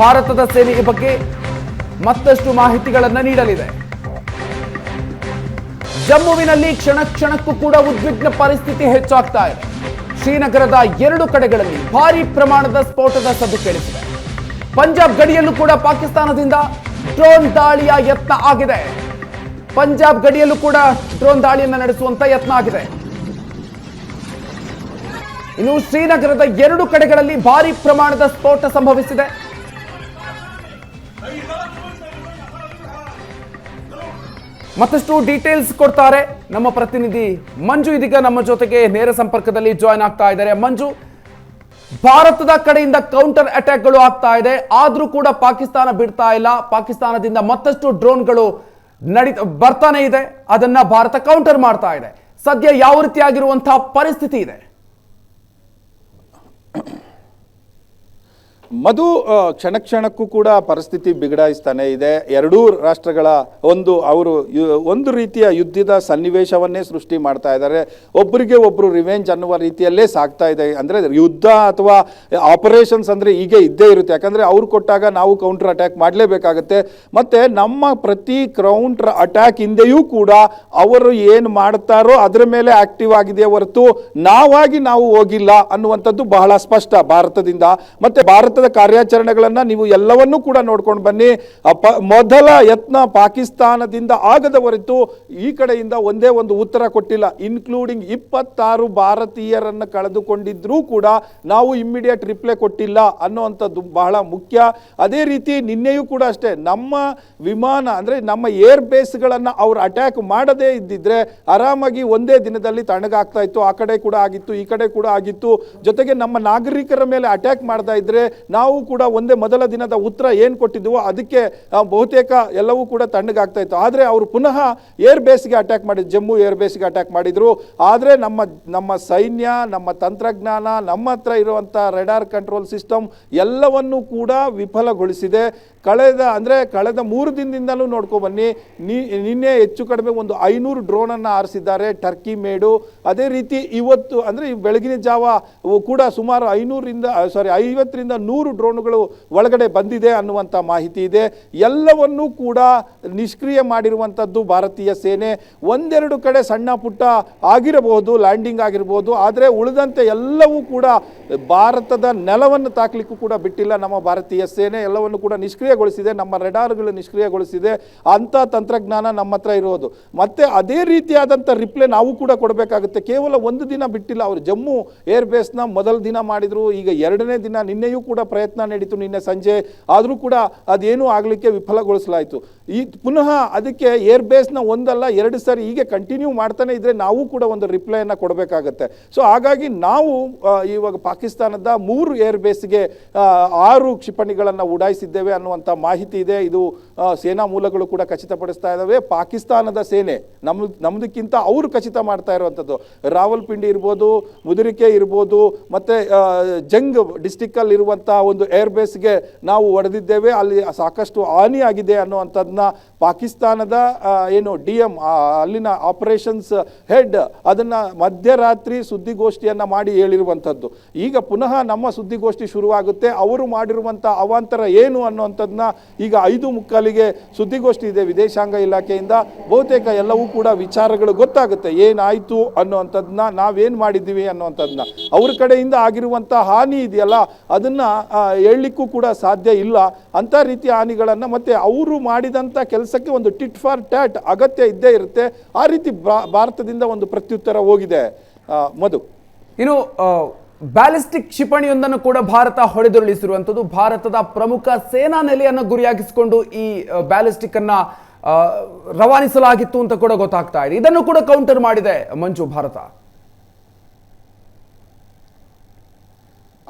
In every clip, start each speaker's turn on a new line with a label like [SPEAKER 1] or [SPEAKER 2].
[SPEAKER 1] ಭಾರತದ ಸೇನೆಯ ಬಗ್ಗೆ ಮತ್ತಷ್ಟು ಮಾಹಿತಿಗಳನ್ನು ನೀಡಲಿದೆ. ಜಮ್ಮುವಿನಲ್ಲಿ ಕ್ಷಣ ಕ್ಷಣಕ್ಕೂ ಕೂಡ ಉದ್ವಿಗ್ನ ಪರಿಸ್ಥಿತಿ ಹೆಚ್ಚಾಗ್ತಾ ಇದೆ. ಶ್ರೀನಗರದ ಎರಡು ಕಡೆಗಳಲ್ಲಿ ಭಾರಿ ಪ್ರಮಾಣದ ಸ್ಫೋಟದ ಸದ್ದು ಕೇಳಿಸಿದೆ. ಪಂಜಾಬ್ ಗಡಿಯಲ್ಲೂ ಕೂಡ ಪಾಕಿಸ್ತಾನದಿಂದ ಡ್ರೋನ್ ದಾಳಿಯ ಯತ್ನ ಆಗಿದೆ. ಪಂಜಾಬ್ ಗಡಿಯಲ್ಲೂ ಕೂಡ ಡ್ರೋನ್ ದಾಳಿಯನ್ನು ನಡೆಸುವಂತ ಯತ್ನ ಆಗಿದೆ. ಇನ್ನು ಶ್ರೀನಗರದ ಎರಡು ಕಡೆಗಳಲ್ಲಿ ಭಾರಿ ಪ್ರಮಾಣದ ಸ್ಫೋಟ ಸಂಭವಿಸಿದೆ. ಮತ್ತಷ್ಟು ಡೀಟೇಲ್ಸ್ ಕೊಡ್ತಾರೆ ನಮ್ಮ ಪ್ರತಿನಿಧಿ ಮಂಜು ಇದೀಗ ನಮ್ಮ ಜೊತೆಗೆ ನೇರ ಸಂಪರ್ಕದಲ್ಲಿ ಜಾಯ್ನ್ ಆಗ್ತಾ ಇದ್ದಾರೆ. ಮಂಜು, ಭಾರತದ ಕಡೆಯಿಂದ ಕೌಂಟರ್ ಅಟ್ಯಾಕ್ಗಳು ಆಗ್ತಾ ಇದೆ. ಆದ್ರೂ ಕೂಡ ಪಾಕಿಸ್ತಾನ ಬಿಡ್ತಾ ಇಲ್ಲ. ಪಾಕಿಸ್ತಾನದಿಂದ ಮತ್ತಷ್ಟು ಡ್ರೋನ್ಗಳು ನಡಿ, ಬರ್ತಾನೆ ಇದೆ. ಅದನ್ನ ಭಾರತ ಕೌಂಟರ್ ಮಾಡ್ತಾ ಇದೆ. ಸದ್ಯ ಯಾವ ರೀತಿಯಾಗಿರುವಂತಹ ಪರಿಸ್ಥಿತಿ ಇದೆ?
[SPEAKER 2] ಮಧು ಕ್ಷಣ ಕ್ಷಣಕ್ಕೂ ಕೂಡ ಪರಿಸ್ಥಿತಿ ಬಿಗಡಾಯಿಸ್ತಾನೆ ಇದೆ. ಎರಡೂ ರಾಷ್ಟ್ರಗಳ ಒಂದು, ಅವರು ಒಂದು ರೀತಿಯ ಯುದ್ಧದ ಸನ್ನಿವೇಶವನ್ನೇ ಸೃಷ್ಟಿ ಮಾಡ್ತಾ ಇದ್ದಾರೆ. ಒಬ್ಬರಿಗೆ ಒಬ್ಬರು ರಿವೆಂಜ್ ಅನ್ನುವ ರೀತಿಯಲ್ಲೇ ಸಾಕ್ತಾ ಇದೆ. ಅಂದರೆ ಯುದ್ಧ ಅಥವಾ ಆಪರೇಷನ್ಸ್ ಅಂದರೆ ಹೀಗೆ ಇದ್ದೇ ಇರುತ್ತೆ. ಯಾಕಂದರೆ ಅವ್ರು ಕೊಟ್ಟಾಗ ನಾವು ಕೌಂಟರ್ ಅಟ್ಯಾಕ್ ಮಾಡಲೇಬೇಕಾಗುತ್ತೆ. ಮತ್ತು ನಮ್ಮ ಪ್ರತಿ ಕೌಂಟರ್ ಅಟ್ಯಾಕ್ ಹಿಂದೆಯೂ ಕೂಡ ಅವರು ಏನು ಮಾಡ್ತಾರೋ ಅದರ ಮೇಲೆ ಆಕ್ಟಿವ್ ಆಗಿದೆ ಹೊರತು ನಾವಾಗಿ ನಾವು ಹೋಗಿಲ್ಲ ಅನ್ನುವಂಥದ್ದು ಬಹಳ ಸ್ಪಷ್ಟ ಭಾರತದಿಂದ. ಮತ್ತೆ ಭಾರತದ ಕಾರ್ಯಾಚರಣೆಗಳನ್ನು ನೀವು ಎಲ್ಲವನ್ನೂ ಕೂಡ ನೋಡ್ಕೊಂಡು ಬನ್ನಿ. ಪ- ಮೊದಲ ಯತ್ನ ಪಾಕಿಸ್ತಾನದಿಂದ ಆಗದ ಈ ಕಡೆಯಿಂದ ಒಂದೇ ಒಂದು ಉತ್ತರ ಕೊಟ್ಟಿಲ್ಲ. ಇನ್ಕ್ಲೂಡಿಂಗ್ ಇಪ್ಪತ್ತಾರು ಭಾರತೀಯರನ್ನು ಕಳೆದುಕೊಂಡಿದ್ರೂ ಕೂಡ ನಾವು ಇಮ್ಮಿಡಿಯೇಟ್ ರಿಪ್ಲೈ ಕೊಟ್ಟಿಲ್ಲ ಅನ್ನೋವಂಥದ್ದು ಬಹಳ ಮುಖ್ಯ. ಅದೇ ರೀತಿ ನಿನ್ನೆಯೂ ಕೂಡ ಅಷ್ಟೇ, ನಮ್ಮ ವಿಮಾನ ಅಂದರೆ ನಮ್ಮ ಏರ್ ಬೇಸ್ಗಳನ್ನು ಅವ್ರು ಅಟ್ಯಾಕ್ ಮಾಡದೇ ಇದ್ದಿದ್ರೆ ಆರಾಮಾಗಿ ಒಂದೇ ದಿನದಲ್ಲಿ ತಣ್ಣಗಾಗ್ತಾ ಇತ್ತು. ಆ ಕಡೆ ಕೂಡ ಆಗಿತ್ತು, ಈ ಕಡೆ ಕೂಡ ಆಗಿತ್ತು. ಜೊತೆಗೆ ನಮ್ಮ ನಾಗರಿಕರ ಮೇಲೆ ಅಟ್ಯಾಕ್ ಮಾಡ್ತಾ ಇದ್ರೆ ನಾವು ಕೂಡ ಒಂದೇ ಮೊದಲ ದಿನದ ಉತ್ತರ ಏನು ಕೊಟ್ಟಿದ್ವೋ ಅದಕ್ಕೆ ಬಹುತೇಕ ಎಲ್ಲವೂ ಕೂಡ ತಣ್ಣಗಾಗ್ತಾ ಇತ್ತು. ಆದರೆ ಅವರು ಪುನಃ ಏರ್ ಬೇಸ್ಗೆ ಅಟ್ಯಾಕ್ ಮಾಡಿದ್ರು. ಜಮ್ಮು ಏರ್ ಬೇಸ್ಗೆ ಅಟ್ಯಾಕ್ ಮಾಡಿದರು. ಆದರೆ ನಮ್ಮ ನಮ್ಮ ಸೈನ್ಯ, ನಮ್ಮ ತಂತ್ರಜ್ಞಾನ, ನಮ್ಮ ಹತ್ರ ಇರುವಂಥ ರೆಡಾರ್ ಕಂಟ್ರೋಲ್ ಸಿಸ್ಟಮ್ ಎಲ್ಲವನ್ನೂ ಕೂಡ ವಿಫಲಗೊಳಿಸಿದೆ. ಕಳೆದ, ಅಂದರೆ ಕಳೆದ ಮೂರು ದಿನದಿಂದಲೂ ನೋಡ್ಕೊ ಬನ್ನಿ ನಿನ್ನೆ ಹೆಚ್ಚು ಕಡಿಮೆ ಒಂದು ಐನೂರು ಡ್ರೋನನ್ನು ಆರಿಸಿದ್ದಾರೆ ಟರ್ಕಿ ಮೇಡು. ಅದೇ ರೀತಿ ಇವತ್ತು, ಅಂದರೆ ಬೆಳಗಿನ ಜಾವ ಕೂಡ ಸುಮಾರು ಐನೂರಿಂದ ಸಾರಿ ಐವತ್ತರಿಂದ ನೂರು ಡ್ರೋನುಗಳು ಒಳಗಡೆ ಬಂದಿದೆ ಅನ್ನುವಂಥ ಮಾಹಿತಿ ಇದೆ. ಎಲ್ಲವನ್ನೂ ಕೂಡ ನಿಷ್ಕ್ರಿಯ ಮಾಡಿರುವಂಥದ್ದು ಭಾರತೀಯ ಸೇನೆ. ಒಂದೆರಡು ಕಡೆ ಸಣ್ಣ ಪುಟ್ಟ ಆಗಿರಬಹುದು, ಲ್ಯಾಂಡಿಂಗ್ ಆಗಿರ್ಬೋದು ಆದರೆ ಉಳಿದಂತೆ ಎಲ್ಲವೂ ಕೂಡ ಭಾರತದ ನೆಲವನ್ನು ತಾಕಲಿಕ್ಕೂ ಕೂಡ ಬಿಟ್ಟಿಲ್ಲ ನಮ್ಮ ಭಾರತೀಯ ಸೇನೆ. ಎಲ್ಲವನ್ನು ಕೂಡ ನಿಷ್ಕ್ರಿಯಗೊಳಿಸಿದೆ, ನಮ್ಮ ರೆಡಾರ್ಗಳು ನಿಷ್ಕ್ರಿಯಗೊಳಿಸಿದೆ ಅಂಥ ತಂತ್ರಜ್ಞಾನ ನಮ್ಮ ಹತ್ರ ಇರೋದು. ಮತ್ತೆ ಅದೇ ರೀತಿಯಾದಂಥ ರಿಪ್ಲೈ ನಾವು ಕೂಡ ಕೊಡಬೇಕಾಗುತ್ತೆ. ಕೇವಲ ಒಂದು ದಿನ ಬಿಟ್ಟಿಲ್ಲ, ಅವರು ಜಮ್ಮು ಏರ್ ಬೇಸ್ನ ಮೊದಲ ದಿನ ಮಾಡಿದ್ರು, ಈಗ ಎರಡನೇ ದಿನ ನಿನ್ನೆಯೂ ಕೂಡ ಪ್ರಯತ್ನ ನಡೀತು ನಿನ್ನೆ ಸಂಜೆ. ಆದರೂ ಕೂಡ ಅದೇನೂ ಆಗಲಿಕ್ಕೆ ವಿಫಲಗೊಳಿಸಲಾಯಿತು. ಈ ಪುನಃ ಅದಕ್ಕೆ ಏರ್ ಬೇಸ್ನ ಒಂದಲ್ಲ, ಎರಡು ಸಾರಿ ಹೀಗೆ ಕಂಟಿನ್ಯೂ ಮಾಡ್ತಾನೆ ಇದ್ರೆ ನಾವು ಕೂಡ ಒಂದು ರಿಪ್ಲೈಯನ್ನು ಕೊಡಬೇಕಾಗತ್ತೆ. ಸೊ ಹಾಗಾಗಿ ನಾವು ಇವಾಗ ಪಾಕಿಸ್ತಾನದ ಮೂರು ಏರ್ ಬೇಸ್ಗೆ ಆರು ಕ್ಷಿಪಣಿಗಳನ್ನು ಉಡಾಯಿಸಿದ್ದೇವೆ ಅನ್ನುವಂಥ ಮಾಹಿತಿ ಇದೆ. ಇದು ಸೇನಾ ಮೂಲಗಳು ಕೂಡ ಖಚಿತಪಡಿಸ್ತಾ ಇದ್ದಾವೆ ಪಾಕಿಸ್ತಾನದ ಸೇನೆ ನಮ್ಮ ನಮ್ಮದಕ್ಕಿಂತ ಅವರು ಖಚಿತ ಮಾಡ್ತಾ ಇರುವಂಥದ್ದು. ರಾವಲ್ಪಿಂಡಿ ಇರ್ಬೋದು, ಮುದುರಿಕೆ ಇರ್ಬೋದು, ಮತ್ತು ಜಂಗ್ ಡಿಸ್ಟಿಕ್ಕಲ್ಲಿ ಇರುವಂಥ ಒಂದು ಏರ್ ಬೇಸ್ಗೆ ನಾವು ಹೊಡೆದಿದ್ದೇವೆ ಅಲ್ಲಿ ಸಾಕಷ್ಟು ಹಾನಿಯಾಗಿದೆ ಅನ್ನುವಂಥದ್ದನ್ನ ಪಾಕಿಸ್ತಾನದ ಏನು ಡಿ ಎಂ ಅಲ್ಲಿನ ಆಪರೇಷನ್ಸ್ ಹೆಡ್ ಅದನ್ನು ಮಧ್ಯರಾತ್ರಿ ಸುದ್ದಿಗೋಷ್ಠಿಯನ್ನು ಮಾಡಿ ಹೇಳಿರುವಂಥದ್ದು. ಈಗ ಪುನಃ ನಮ್ಮ ಸುದ್ದಿಗೋಷ್ಠಿ ಶುರುವಾಗುತ್ತೆ. ಅವರು ಮಾಡಿರುವಂಥ ಅವಾಂತರ ಏನು ಅನ್ನುವಂಥದ್ದನ್ನ ಈಗ ಐದು ಮುಕ್ಕಾಲಿಗೆ ಸುದ್ದಿಗೋಷ್ಠಿ ಇದೆ ವಿದೇಶಾಂಗ ಇಲಾಖೆಯಿಂದ. ಬಹುತೇಕ ಎಲ್ಲವೂ ಕೂಡ ವಿಚಾರಗಳು ಗೊತ್ತಾಗುತ್ತೆ. ಏನಾಯಿತು ಅನ್ನುವಂಥದ್ದನ್ನ ನಾವೇನು ಮಾಡಿದ್ದೀವಿ ಅನ್ನುವಂಥದ್ದನ್ನ ಅವ್ರ ಕಡೆಯಿಂದ ಆಗಿರುವಂಥ ಹಾನಿ ಇದೆಯಲ್ಲ, ಅದನ್ನು ಹೇಳಲಿಕ್ಕೂ ಕೂಡ ಸಾಧ್ಯ ಇಲ್ಲ. ಅಂತ ರೀತಿಯ ಹಾನಿಗಳನ್ನು ಮತ್ತು ಅವರು ಮಾಡಿದಂಥ ಕೆಲಸಕ್ಕೆ ಒಂದು ಟಿಟ್ ಫಾರ್ ಟ್ಯಾಟ್ ಅಗತ್ಯ ಇದ್ದೇ ಇರುತ್ತೆ. ಆ ರೀತಿ ಭಾರತದಿಂದ ಒಂದು ಪ್ರತ್ಯುತ್ತರ ಹೋಗಿದೆ. ಮಧು.
[SPEAKER 1] ಇನ್ನು ಬ್ಯಾಲಿಸ್ಟಿಕ್ ಕ್ಷಿಪಣಿಯೊಂದನ್ನು ಕೂಡ ಭಾರತ ಹೊಡೆದುರುಳಿಸಿರುವಂಥದ್ದು. ಭಾರತದ ಪ್ರಮುಖ ಸೇನಾ ನೆಲೆಯನ್ನು ಗುರಿಯಾಗಿಸಿಕೊಂಡು ಈ ಬ್ಯಾಲಿಸ್ಟಿಕ್ ಅನ್ನ ರವಾನಿಸಲಾಗಿತ್ತು ಅಂತ ಕೂಡ ಗೊತ್ತಾಗ್ತಾ ಇದೆ. ಇದನ್ನು ಕೂಡ ಕೌಂಟರ್ ಮಾಡಿದೆ ಮಂಜು ಭಾರತ.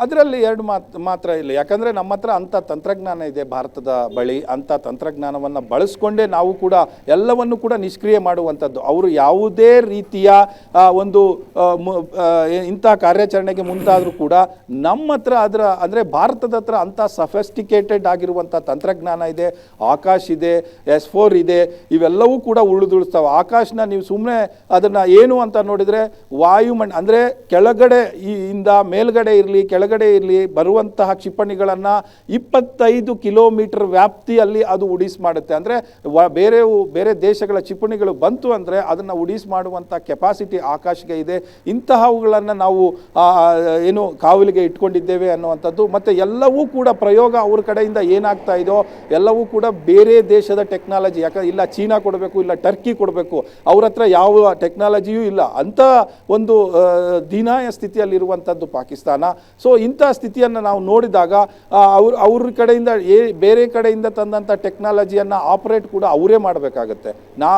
[SPEAKER 2] ಅದರಲ್ಲಿ ಎರಡು ಮಾತು, ಮಾತ್ರ ಇಲ್ಲ. ಯಾಕಂದರೆ ನಮ್ಮ ಹತ್ರ ಅಂಥ ತಂತ್ರಜ್ಞಾನ ಇದೆ ಭಾರತದ ಬಳಿ. ಅಂಥ ತಂತ್ರಜ್ಞಾನವನ್ನು ಬಳಸ್ಕೊಂಡೇ ನಾವು ಕೂಡ ಎಲ್ಲವನ್ನು ಕೂಡ ನಿಷ್ಕ್ರಿಯ ಮಾಡುವಂಥದ್ದು. ಅವರು ಯಾವುದೇ ರೀತಿಯ ಒಂದು ಇಂಥ ಕಾರ್ಯಾಚರಣೆಗೆ ಮುಂತಾದರೂ ಕೂಡ ನಮ್ಮ ಹತ್ರ ಅದರ, ಅಂದರೆ ಭಾರತದ ಹತ್ರ ಅಂಥ ಸಫೆಸ್ಟಿಕೇಟೆಡ್ ಆಗಿರುವಂಥ ತಂತ್ರಜ್ಞಾನ ಇದೆ, ಆಕಾಶ್ ಇದೆ, ಎಸ್ ಫೋರ್ ಇದೆ, ಇವೆಲ್ಲವೂ ಕೂಡ ಉಳಿದುಳಿಸ್ತಾವೆ. ಆಕಾಶ್ನ ನೀವು ಸುಮ್ಮನೆ ಅದನ್ನು ಏನು ಅಂತ ನೋಡಿದರೆ ವಾಯುಮಂಡ, ಅಂದರೆ ಕೆಳಗಡೆ ಇಂದ ಮೇಲ್ಗಡೆ ಇರಲಿ, ಕೆಳಗಡೆ ಒಳಗಡೆಯಲ್ಲಿ ಬರುವಂತಹ ಕ್ಷಿಪಣಿಗಳನ್ನು ಇಪ್ಪತ್ತೈದು ಕಿಲೋಮೀಟರ್ ವ್ಯಾಪ್ತಿಯಲ್ಲಿ ಅದು ಉಡೀಸ್ ಮಾಡುತ್ತೆ. ಅಂದರೆ ಬೇರೆ ಬೇರೆ ದೇಶಗಳ ಕ್ಷಿಪಣಿಗಳು ಬಂತು ಅಂದರೆ ಅದನ್ನು ಉಡೀಸ್ ಮಾಡುವಂಥ ಕೆಪಾಸಿಟಿ ಆಕಾಶಕ್ಕೆ ಇದೆ. ಇಂತಹವುಗಳನ್ನು ನಾವು ಏನು ಕಾವಲಿಗೆ ಇಟ್ಕೊಂಡಿದ್ದೇವೆ ಅನ್ನುವಂಥದ್ದು. ಮತ್ತು ಎಲ್ಲವೂ ಕೂಡ ಪ್ರಯೋಗ ಅವ್ರ ಕಡೆಯಿಂದ ಏನಾಗ್ತಾ ಇದೋ ಎಲ್ಲವೂ ಕೂಡ ಬೇರೆ ದೇಶದ ಟೆಕ್ನಾಲಜಿ ಯಾಕಂದ್ರೆ ಇಲ್ಲ ಚೀನಾ ಕೊಡಬೇಕು, ಇಲ್ಲ ಟರ್ಕಿ ಕೊಡಬೇಕು, ಅವ್ರ ಹತ್ರ ಯಾವ ಟೆಕ್ನಾಲಜಿಯೂ ಇಲ್ಲ. ಅಂಥ ಒಂದು ದೀನಾಯ ಸ್ಥಿತಿಯಲ್ಲಿರುವಂಥದ್ದು ಪಾಕಿಸ್ತಾನ. ಸೊ ಇಂಥ ಸ್ಥಿತಿಯನ್ನು ನಾವು ನೋಡಿದಾಗ ಅವ್ರು, ಅವ್ರ ಕಡೆಯಿಂದ ಏ, ಬೇರೆ ಕಡೆಯಿಂದ ತಂದಂಥ ಟೆಕ್ನಾಲಜಿಯನ್ನು ಆಪರೇಟ್ ಕೂಡ ಅವರೇ ಮಾಡಬೇಕಾಗತ್ತೆ. ನಾ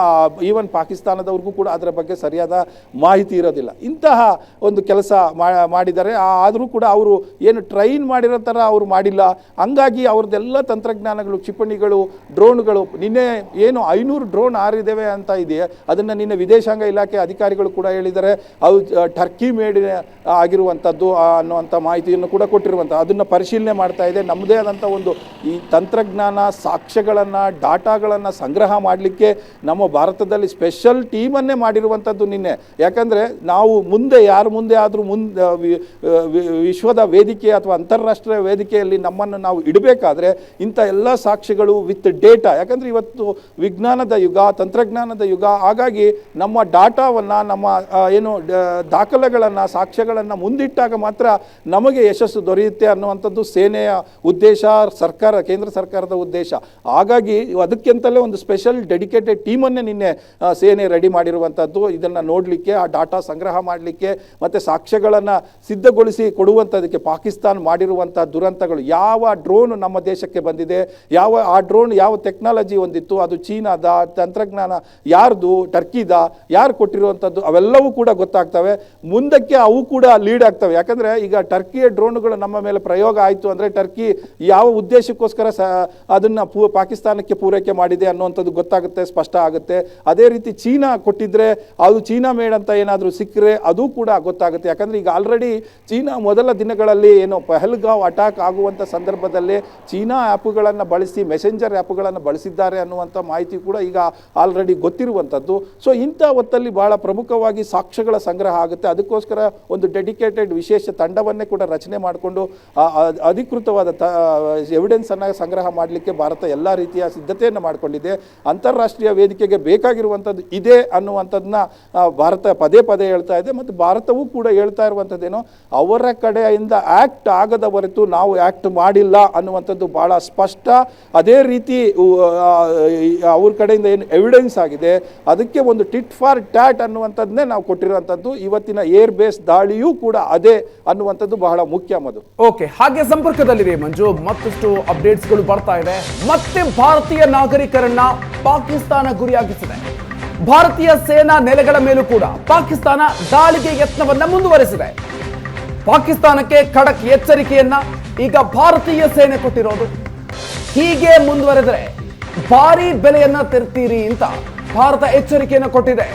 [SPEAKER 2] ಈವನ್ ಪಾಕಿಸ್ತಾನದವ್ರಿಗೂ ಕೂಡ ಅದರ ಬಗ್ಗೆ ಸರಿಯಾದ ಮಾಹಿತಿ ಇರೋದಿಲ್ಲ. ಇಂತಹ ಒಂದು ಕೆಲಸ ಮಾಡಿದರೆ ಆದರೂ ಕೂಡ ಅವರು ಏನು ಟ್ರೈನ್ ಮಾಡಿರೋ ಥರ ಅವರು ಮಾಡಿಲ್ಲ. ಹಂಗಾಗಿ ಅವ್ರದ್ದೆಲ್ಲ ತಂತ್ರಜ್ಞಾನಗಳು, ಕ್ಷಿಪಣಿಗಳು, ಡ್ರೋನ್ಗಳು, ನಿನ್ನೆ ಏನು ಐನೂರು ಡ್ರೋನ್ ಆರಿದ್ದೇವೆ ಅಂತ ಇದೆಯೇ, ಅದನ್ನು ನಿನ್ನೆ ವಿದೇಶಾಂಗ ಇಲಾಖೆ ಅಧಿಕಾರಿಗಳು ಕೂಡ ಹೇಳಿದ್ದಾರೆ ಅವು ಟರ್ಕಿ ಮೇಡ್ ಆಗಿರುವಂಥದ್ದು ಅನ್ನುವಂಥ ಅನ್ನುವಂಥ ಮಾಹಿತಿಯನ್ನು ಕೂಡ ಕೊಟ್ಟಿರುವಂಥ ಅದನ್ನು ಪರಿಶೀಲನೆ ಮಾಡ್ತಾ ಇದೆ. ನಮ್ಮದೇ ಆದಂಥ ಒಂದು ಈ ತಂತ್ರಜ್ಞಾನ ಸಾಕ್ಷ್ಯಗಳನ್ನು, ಡಾಟಾಗಳನ್ನು ಸಂಗ್ರಹ ಮಾಡಲಿಕ್ಕೆ ನಮ್ಮ ಭಾರತದಲ್ಲಿ ಸ್ಪೆಷಲ್ ಟೀಮನ್ನೇ ಮಾಡಿರುವಂಥದ್ದು ನಿನ್ನೆ. ಯಾಕಂದರೆ ನಾವು ಮುಂದೆ, ಯಾರು ಮುಂದೆ ಆದರೂ ಮುಂದೆ ವಿಶ್ವದ ವೇದಿಕೆ ಅಥವಾ ಅಂತಾರಾಷ್ಟ್ರೀಯ ವೇದಿಕೆಯಲ್ಲಿ ನಮ್ಮನ್ನು ನಾವು ಇಡಬೇಕಾದ್ರೆ ಇಂಥ ಎಲ್ಲ ಸಾಕ್ಷ್ಯಗಳು ವಿತ್ ಡೇಟಾ. ಯಾಕಂದರೆ ಇವತ್ತು ವಿಜ್ಞಾನದ ಯುಗ, ತಂತ್ರಜ್ಞಾನದ ಯುಗ, ಹಾಗಾಗಿ ನಮ್ಮ ಡಾಟಾವನ್ನು, ನಮ್ಮ ಏನು ದಾಖಲೆಗಳನ್ನು, ಸಾಕ್ಷ್ಯಗಳನ್ನು ಮುಂದಿಟ್ಟಾಗ ಮಾತ್ರ ನಮಗೆ ಯಶಸ್ಸು ದೊರೆಯುತ್ತೆ ಅನ್ನುವಂಥದ್ದು ಸೇನೆಯ ಉದ್ದೇಶ, ಸರ್ಕಾರ, ಕೇಂದ್ರ ಸರ್ಕಾರದ ಉದ್ದೇಶ. ಹಾಗಾಗಿ ಅದಕ್ಕಿಂತಲೇ ಒಂದು ಸ್ಪೆಷಲ್ ಡೆಡಿಕೇಟೆಡ್ ಟೀಮನ್ನೇ ನಿನ್ನೆ ಸೇನೆ ರೆಡಿ ಮಾಡಿರುವಂಥದ್ದು. ಇದನ್ನು ನೋಡಲಿಕ್ಕೆ, ಆ ಡಾಟಾ ಸಂಗ್ರಹ ಮಾಡಲಿಕ್ಕೆ, ಮತ್ತು ಸಾಕ್ಷ್ಯಗಳನ್ನು ಸಿದ್ಧಗೊಳಿಸಿ ಕೊಡುವಂಥದಕ್ಕೆ ಪಾಕಿಸ್ತಾನ ಮಾಡಿರುವಂಥ ದುರಂತಗಳು. ಯಾವ ಡ್ರೋನ್ ನಮ್ಮ ದೇಶಕ್ಕೆ ಬಂದಿದೆ? ಯಾವ, ಆ ಡ್ರೋನ್ ಯಾವ ಟೆಕ್ನಾಲಜಿ ಹೊಂದಿತ್ತು ಅದು ಚೀನಾದ ತಂತ್ರಜ್ಞಾನ ಯಾರ್ದು? ಟರ್ಕಿದ ಯಾರು ಕೊಟ್ಟಿರುವಂಥದ್ದು? ಅವೆಲ್ಲವೂ ಕೂಡ ಗೊತ್ತಾಗ್ತವೆ. ಮುಂದಕ್ಕೆ ಅವು ಕೂಡ ಲೀಡ್ ಆಗ್ತವೆ. ಯಾಕಂದರೆ ಈಗ ಟರ್ಕಿಯ ಡ್ರೋನ್ಗಳು ನಮ್ಮ ಮೇಲೆ ಪ್ರಯೋಗ ಆಯಿತು ಅಂದರೆ ಟರ್ಕಿ ಯಾವ ಉದ್ದೇಶಕ್ಕೋಸ್ಕರ ಸ ಅದನ್ನು ಪೂ ಪಾಕಿಸ್ತಾನಕ್ಕೆ ಪೂರೈಕೆ ಮಾಡಿದೆ ಅನ್ನುವಂಥದ್ದು ಗೊತ್ತಾಗುತ್ತೆ, ಸ್ಪಷ್ಟ ಆಗುತ್ತೆ. ಅದೇ ರೀತಿ ಚೀನಾ ಕೊಟ್ಟಿದ್ರೆ ಅದು ಚೀನಾ ಮೇಡ್ ಅಂತ ಏನಾದರೂ ಸಿಕ್ಕರೆ ಅದು ಕೂಡ ಗೊತ್ತಾಗುತ್ತೆ. ಯಾಕಂದರೆ ಈಗ ಆಲ್ರೆಡಿ ಚೀನಾ ಮೊದಲ ದಿನಗಳಲ್ಲಿ ಏನು ಪಹಲ್ಗಾವ್ ಅಟ್ಯಾಕ್ ಆಗುವಂಥ ಸಂದರ್ಭದಲ್ಲಿ ಚೀನಾ ಆ್ಯಪ್ಗಳನ್ನು ಬಳಸಿ ಮೆಸೆಂಜರ್ ಆ್ಯಪ್ಗಳನ್ನು ಬಳಸಿದ್ದಾರೆ ಅನ್ನುವಂಥ ಮಾಹಿತಿ ಕೂಡ ಈಗ ಆಲ್ರೆಡಿ ಗೊತ್ತಿರುವಂಥದ್ದು. ಸೊ ಇಂಥ ಹೊತ್ತಲ್ಲಿ ಬಹಳ ಪ್ರಮುಖವಾಗಿ ಸಾಕ್ಷ್ಯಗಳ ಸಂಗ್ರಹ ಆಗುತ್ತೆ. ಅದಕ್ಕೋಸ್ಕರ ಒಂದು ಡೆಡಿಕೇಟೆಡ್ ವಿಶೇಷ ತಂಡವನ್ನೇ ಕೂಡ ರಚನೆ ಮಾಡಿಕೊಂಡು ಅಧಿಕೃತವಾದ ತ ಎವಿಡೆನ್ಸನ್ನು ಸಂಗ್ರಹ ಮಾಡಲಿಕ್ಕೆ ಭಾರತ ಎಲ್ಲ ರೀತಿಯ ಸಿದ್ಧತೆಯನ್ನು ಮಾಡಿಕೊಂಡಿದೆ. ಅಂತಾರಾಷ್ಟ್ರೀಯ ವೇದಿಕೆಗೆ ಬೇಕಾಗಿರುವಂಥದ್ದು ಇದೆ ಅನ್ನುವಂಥದ್ದನ್ನ ಭಾರತ ಪದೇ ಪದೇ ಹೇಳ್ತಾ ಇದೆ. ಮತ್ತು ಭಾರತವೂ ಕೂಡ ಹೇಳ್ತಾ ಇರುವಂಥದ್ದೇನೋ, ಅವರ ಕಡೆಯಿಂದ ಆ್ಯಕ್ಟ್ ಆಗದ ಹೊರತು ನಾವು ಆ್ಯಕ್ಟ್ ಮಾಡಿಲ್ಲ ಅನ್ನುವಂಥದ್ದು ಭಾಳ ಸ್ಪಷ್ಟ. ಅದೇ ರೀತಿ ಅವ್ರ ಕಡೆಯಿಂದ ಏನು ಎವಿಡೆನ್ಸ್ ಆಗಿದೆ, ಅದಕ್ಕೆ ಒಂದು ಟಿಟ್ ಫಾರ್ ಟ್ಯಾಟ್ ಅನ್ನುವಂಥದ್ದನ್ನೇ ನಾವು ಕೊಟ್ಟಿರುವಂಥದ್ದು. ಇವತ್ತಿನ ಏರ್ ಬೇಸ್ ದಾಳಿಯೂ ಕೂಡ ಅದೇ ಅನ್ನುವಂಥದ್ದು ಬಹಳ ಮುಖ್ಯ ಮದು
[SPEAKER 1] ಓಕೆ, ಹಾಗೆ ಸಂಪರ್ಕದಲ್ಲಿದೆ ಮಂಜು. ಮತ್ತಷ್ಟು ಅಪ್ಡೇಟ್ಸ್ಗಳು ಬರ್ತಾ ಇದೆ. ಮತ್ತೆ ಭಾರತೀಯ ನಾಗರಿಕರನ್ನ ಪಾಕಿಸ್ತಾನ ಗುರಿಯಾಗಿಸಿದೆ. ಭಾರತೀಯ ಸೇನಾ ನೆಲೆಗಳ ಮೇಲೂ ಕೂಡ ಪಾಕಿಸ್ತಾನ ದಾಳಿಗೆ ಯತ್ನವನ್ನ ಮುಂದುವರೆಸಿದೆ. ಪಾಕಿಸ್ತಾನಕ್ಕೆ ಖಡಕ್ ಎಚ್ಚರಿಕೆಯನ್ನ ಈಗ ಭಾರತೀಯ ಸೇನೆ ಕೊಟ್ಟಿರೋದು. ಹೀಗೆ ಮುಂದುವರೆದರೆ ಭಾರಿ ಬೆಲೆಯನ್ನ ತೆರ್ತೀರಿ ಅಂತ ಭಾರತ ಎಚ್ಚರಿಕೆಯನ್ನು ಕೊಟ್ಟಿದೆ.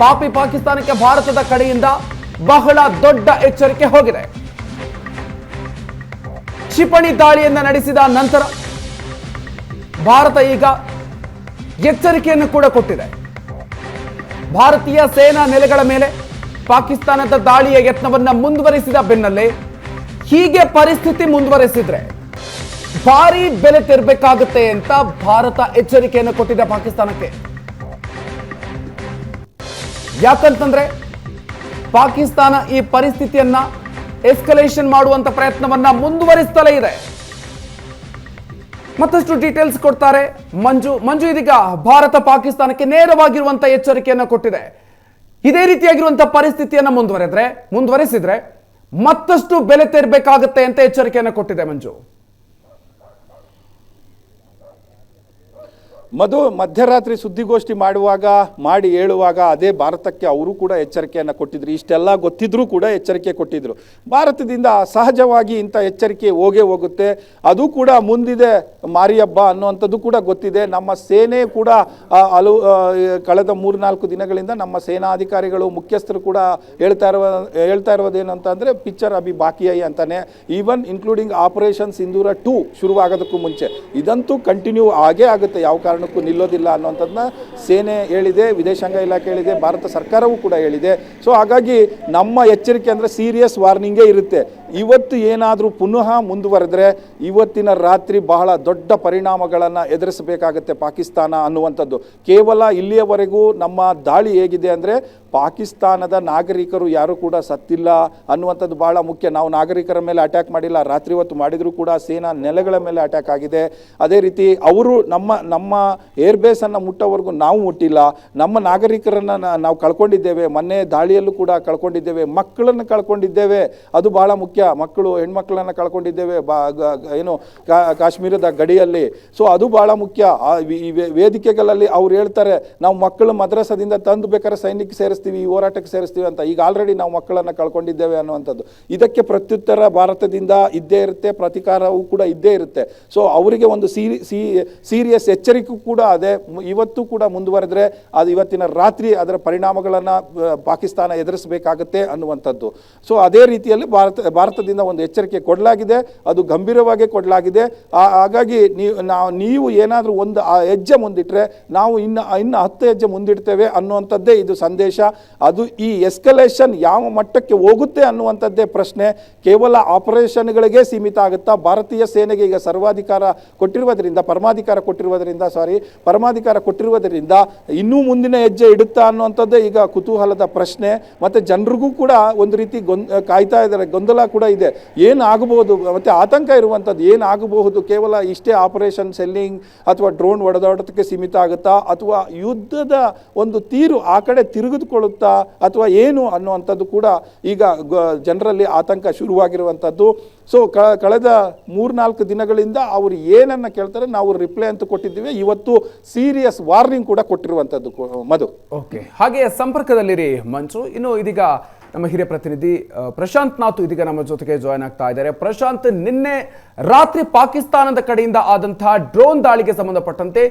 [SPEAKER 1] ಪಾಪಿ ಪಾಕಿಸ್ತಾನಕ್ಕೆ ಭಾರತದ ಕಡೆಯಿಂದ ಬಹಳ ದೊಡ್ಡ ಎಚ್ಚರಿಕೆ ಹೋಗಿದೆ. ಕ್ಷಿಪಣಿ ದಾಳಿಯನ್ನು ನಡೆಸಿದ ನಂತರ ಭಾರತ ಈಗ ಎಚ್ಚರಿಕೆಯನ್ನು ಕೂಡ ಕೊಟ್ಟಿದೆ. ಭಾರತೀಯ ಸೇನಾ ನೆಲೆಗಳ ಮೇಲೆ ಪಾಕಿಸ್ತಾನದ ದಾಳಿಯ ಯತ್ನವನ್ನು ಮುಂದುವರಿಸಿದ ಬೆನ್ನಲ್ಲೇ ಹೀಗೆ ಪರಿಸ್ಥಿತಿ ಮುಂದುವರೆಸಿದ್ರೆ ಭಾರಿ ಬೆಲೆ ತೆರಬೇಕಾಗುತ್ತೆ ಅಂತ ಭಾರತ ಎಚ್ಚರಿಕೆಯನ್ನು ಕೊಟ್ಟಿದೆ ಪಾಕಿಸ್ತಾನಕ್ಕೆ. ಯಾಕಂತಂದ್ರೆ ಪಾಕಿಸ್ತಾನ ಈ ಪರಿಸ್ಥಿತಿಯನ್ನ ಎಸ್ಕಲೇಷನ್ ಮಾಡುವಂತ ಪ್ರಯತ್ನವನ್ನ ಮುಂದುವರಿಸ್ತಲೇ ಇದೆ. ಮತ್ತಷ್ಟು ಡೀಟೇಲ್ಸ್ ಕೊಡ್ತಾರೆ. ಮಂಜು ಮಂಜು ಇದೀಗ ಭಾರತ ಪಾಕಿಸ್ತಾನಕ್ಕೆ ನೇರವಾಗಿರುವಂತ ಎಚ್ಚರಿಕೆಯನ್ನು ಕೊಟ್ಟಿದೆ. ಇದೇ ರೀತಿಯಾಗಿರುವಂತಹ ಪರಿಸ್ಥಿತಿಯನ್ನ ಮುಂದುವರೆದ್ರೆ, ಮುಂದುವರೆಸಿದ್ರೆ ಮತ್ತಷ್ಟು ಬೆಲೆ ತೆರಬೇಕಾಗುತ್ತೆ ಅಂತ ಎಚ್ಚರಿಕೆಯನ್ನು ಕೊಟ್ಟಿದೆ ಮಂಜು.
[SPEAKER 2] ಮಧು ಮಧ್ಯರಾತ್ರಿ ಸುದ್ದಿಗೋಷ್ಠಿ ಮಾಡುವಾಗ, ಮಾಡಿ ಹೇಳುವಾಗ ಅದೇ ಭಾರತಕ್ಕೆ ಅವರು ಕೂಡ ಎಚ್ಚರಿಕೆಯನ್ನು ಕೊಟ್ಟಿದ್ರು. ಇಷ್ಟೆಲ್ಲ ಗೊತ್ತಿದ್ರೂ ಕೂಡ ಎಚ್ಚರಿಕೆ ಕೊಟ್ಟಿದ್ರು. ಭಾರತದಿಂದ ಸಹಜವಾಗಿ ಇಂಥ ಎಚ್ಚರಿಕೆ ಹೋಗೇ ಹೋಗುತ್ತೆ. ಅದು ಕೂಡ ಮುಂದಿದೆ ಮಾರಿ ಹಬ್ಬ ಅನ್ನುವಂಥದ್ದು ಕೂಡ ಗೊತ್ತಿದೆ. ನಮ್ಮ ಸೇನೆ ಕೂಡ ಹಲವು ಕಳೆದ ಮೂರ್ನಾಲ್ಕು ದಿನಗಳಿಂದ ನಮ್ಮ ಸೇನಾಧಿಕಾರಿಗಳು, ಮುಖ್ಯಸ್ಥರು ಕೂಡ ಹೇಳ್ತಾ ಇರುವ, ಹೇಳ್ತಾ ಇರೋದೇನು ಅಂತಂದರೆ ಪಿಕ್ಚರ್ ಅಭಿ ಐ ಅಂತಾನೆ. Even including operation Sindoor too ಶುರುವಾಗೋದಕ್ಕೂ ಮುಂಚೆ. ಇದಂತೂ ಕಂಟಿನ್ಯೂ ಆಗೇ ಆಗುತ್ತೆ. ಯಾವ ಕಾರಣಕ್ಕೂ ನಿಲ್ಲೋದಿಲ್ಲ ಅನ್ನೋಂಥದ್ದನ್ನ ಸೇನೆ ಹೇಳಿದೆ, ವಿದೇಶಾಂಗ ಇಲಾಖೆ ಹೇಳಿದೆ, ಭಾರತ ಸರ್ಕಾರವೂ ಕೂಡ ಹೇಳಿದೆ. ಸೊ ಹಾಗಾಗಿ ನಮ್ಮ ಎಚ್ಚರಿಕೆ ಅಂದರೆ ಸೀರಿಯಸ್ ವಾರ್ನಿಂಗೇ ಇರುತ್ತೆ. ಇವತ್ತು ಏನಾದರೂ ಪುನಃ ಮುಂದುವರೆದ್ರೆ ಇವತ್ತಿನ ರಾತ್ರಿ ಬಹಳ ದೊಡ್ಡ ಪರಿಣಾಮಗಳನ್ನು ಎದುರಿಸಬೇಕಾಗತ್ತೆ ಪಾಕಿಸ್ತಾನ ಅನ್ನುವಂಥದ್ದು. ಕೇವಲ ಇಲ್ಲಿಯವರೆಗೂ ನಮ್ಮ ದಾಳಿ ಹೇಗಿದೆ ಅಂದರೆ ಪಾಕಿಸ್ತಾನದ ನಾಗರಿಕರು ಯಾರು ಕೂಡ ಸತ್ತಿಲ್ಲ ಅನ್ನುವಂಥದ್ದು ಬಹಳ ಮುಖ್ಯ. ನಾವು ನಾಗರಿಕರ ಮೇಲೆ ಅಟ್ಯಾಕ್ ಮಾಡಿಲ್ಲ, ರಾತ್ರಿ ಹೊತ್ತು ಮಾಡಿದರೂ ಕೂಡ ಸೇನಾ ನೆಲೆಗಳ ಮೇಲೆ ಅಟ್ಯಾಕ್ ಆಗಿದೆ. ಅದೇ ರೀತಿ ಅವರು ನಮ್ಮ ನಮ್ಮ ಏರ್ ಬೇಸನ್ನು ಮುಟ್ಟೋವರೆಗೂ ನಾವು ಮುಟ್ಟಿಲ್ಲ. ನಮ್ಮ ನಾಗರಿಕರನ್ನು ನಾವು ಕಳ್ಕೊಂಡಿದ್ದೇವೆ. ಮೊನ್ನೆ ದಾಳಿಯಲ್ಲೂ ಕೂಡ ಕಳ್ಕೊಂಡಿದ್ದೇವೆ. ಮಕ್ಕಳನ್ನು ಕಳ್ಕೊಂಡಿದ್ದೇವೆ. ಅದು ಬಹಳ ಮುಖ್ಯ. ಮಕ್ಕಳು, ಹೆಣ್ಮಕ್ಳನ್ನು ಕಳ್ಕೊಂಡಿದ್ದೇವೆ, ಬಾ ಏನು ಕಾಶ್ಮೀರದ ಗಡಿಯಲ್ಲಿ. ಸೊ ಅದು ಭಾಳ ಮುಖ್ಯ. ಈ ವೇದಿಕೆಗಳಲ್ಲಿ ಅವ್ರು ಹೇಳ್ತಾರೆ, ನಾವು ಮಕ್ಕಳು ಮದ್ರಸದಿಂದ ತಂದು ಬೇಕಾದ್ರೆ ಸೈನಿಕ ಸೇರಿಸ್ತೀವಿ, ಈ ಹೋರಾಟಕ್ಕೆ ಸೇರಿಸ್ತೀವಿ ಅಂತ. ಈಗ ಆಲ್ರೆಡಿ ನಾವು ಮಕ್ಕಳನ್ನು ಕಳ್ಕೊಂಡಿದ್ದೇವೆ ಅನ್ನುವಂಥದ್ದು. ಇದಕ್ಕೆ ಪ್ರತ್ಯುತ್ತರ ಭಾರತದಿಂದ ಇದ್ದೇ ಇರುತ್ತೆ, ಪ್ರತಿಕಾರವೂ ಕೂಡ ಇದ್ದೇ ಇರುತ್ತೆ. ಸೊ ಅವರಿಗೆ ಒಂದು ಸೀರಿ ಸೀರಿಯಸ್ ಎಚ್ಚರಿಕೆ ಕೂಡ ಅದೇ. ಇವತ್ತು ಕೂಡ ಮುಂದುವರೆದ್ರೆ ಅದು ಇವತ್ತಿನ ರಾತ್ರಿ ಅದರ ಪರಿಣಾಮಗಳನ್ನು ಪಾಕಿಸ್ತಾನ ಎದುರಿಸಬೇಕಾಗುತ್ತೆ ಅನ್ನುವಂಥದ್ದು. ಸೊ ಅದೇ ರೀತಿಯಲ್ಲಿ ಭಾರತ ಭಾರತದಿಂದ ಒಂದು ಎಚ್ಚರಿಕೆ ಕೊಡಲಾಗಿದೆ, ಅದು ಗಂಭೀರವಾಗಿ ಕೊಡಲಾಗಿದೆ. ಹಾಗಾಗಿ ನೀವು ನಾವು, ನೀವು ಏನಾದರೂ ಒಂದು, ಆ ಹೆಜ್ಜೆ ಮುಂದಿಟ್ಟರೆ ನಾವು ಇನ್ನು ಇನ್ನು ಹತ್ತು ಹೆಜ್ಜೆ ಮುಂದಿಡ್ತೇವೆ ಅನ್ನುವಂಥದ್ದೇ ಇದು ಸಂದೇಶ. ಅದು ಈ ಎಸ್ಕಲೇಷನ್ ಯಾವ ಮಟ್ಟಕ್ಕೆ ಹೋಗುತ್ತೆ ಅನ್ನುವಂಥದ್ದೇ ಪ್ರಶ್ನೆ. ಕೇವಲ ಆಪರೇಷನ್ಗಳಿಗೆ ಸೀಮಿತ ಆಗುತ್ತಾ, ಭಾರತೀಯ ಸೇನೆಗೆ ಈಗ ಸರ್ವಾಧಿಕಾರ ಕೊಟ್ಟಿರುವುದರಿಂದ, ಪರಮಾಧಿಕಾರ ಕೊಟ್ಟಿರುವುದರಿಂದ ಸಾರಿ ಪರಮಾಧಿಕಾರ ಕೊಟ್ಟಿರುವುದರಿಂದ ಇನ್ನೂ ಮುಂದಿನ ಹೆಜ್ಜೆ ಇಡುತ್ತಾ ಅನ್ನುವಂಥದ್ದೇ ಈಗ ಕುತೂಹಲದ ಪ್ರಶ್ನೆ. ಮತ್ತು ಜನರಿಗೂ ಕೂಡ ಒಂದು ರೀತಿ ಗೊಂದ್, ಕಾಯ್ತಾ ಇದ್ದಾರೆ, ಗೊಂದಲ ಕೂಡ ಇದೆ. ಏನು ಆಗಬಹುದು? ಮತ್ತು ಆತಂಕ ಇರುವಂಥದ್ದು ಏನು ಆಗಬಹುದು? ಕೇವಲ ಇಷ್ಟೇ ಆಪರೇಷನ್ ಸೆಲ್ಲಿಂಗ್ ಅಥವಾ ಡ್ರೋನ್ ಹೊಡೆದಾಡೋದಕ್ಕೆ ಸೀಮಿತ ಆಗುತ್ತಾ? ಅಥವಾ ಯುದ್ಧದ ಒಂದು ತೀರು ಆ ಕಡೆ ತಿರುಗಿದುಕೊಳ್ಳುತ್ತಾ? ಅಥವಾ ಏನು ಅನ್ನುವಂಥದ್ದು ಕೂಡ ಈಗ ಜನರಲ್ಲಿ ಆತಂಕ ಶುರುವಾಗಿರುವಂಥದ್ದು. ಸೊ ಕಳೆದ ಮೂರ್ನಾಲ್ಕು ದಿನಗಳಿಂದ ಅವರು ಏನನ್ನ ಕೇಳ್ತಾರೆ? ನಾವು ರಿಪ್ಲೈ ಅಂತ ಕೊಟ್ಟಿದ್ದೀವಿ. ಇವತ್ತು ಸೀರಿಯಸ್ ವಾರ್ನಿಂಗ್ ಕೂಡ ಕೊಟ್ಟಿರುವಂಥದ್ದು, ಮಧು.
[SPEAKER 1] ಓಕೆ ಹಾಗೆ ಸಂಪರ್ಕದಲ್ಲಿರಿ, ಮಂಚು. ಇನ್ನು ಇದೀಗ ನಮ್ಮ ಹಿರಿಯ ಪ್ರತಿನಿಧಿ ಪ್ರಶಾಂತ್ ನಾಥ್ ಇದೀಗ ನಮ್ಮ ಜೊತೆಗೆ ಜಾಯ್ನ್ ಆಗ್ತಾ ಇದ್ದಾರೆ. ಪ್ರಶಾಂತ್, ನಿನ್ನೆ ರಾತ್ರಿ ಪಾಕಿಸ್ತಾನದ ಕಡೆಯಿಂದ ಆದಂತಹ ಡ್ರೋನ್ ದಾಳಿಗೆ ಸಂಬಂಧಪಟ್ಟಂತೆ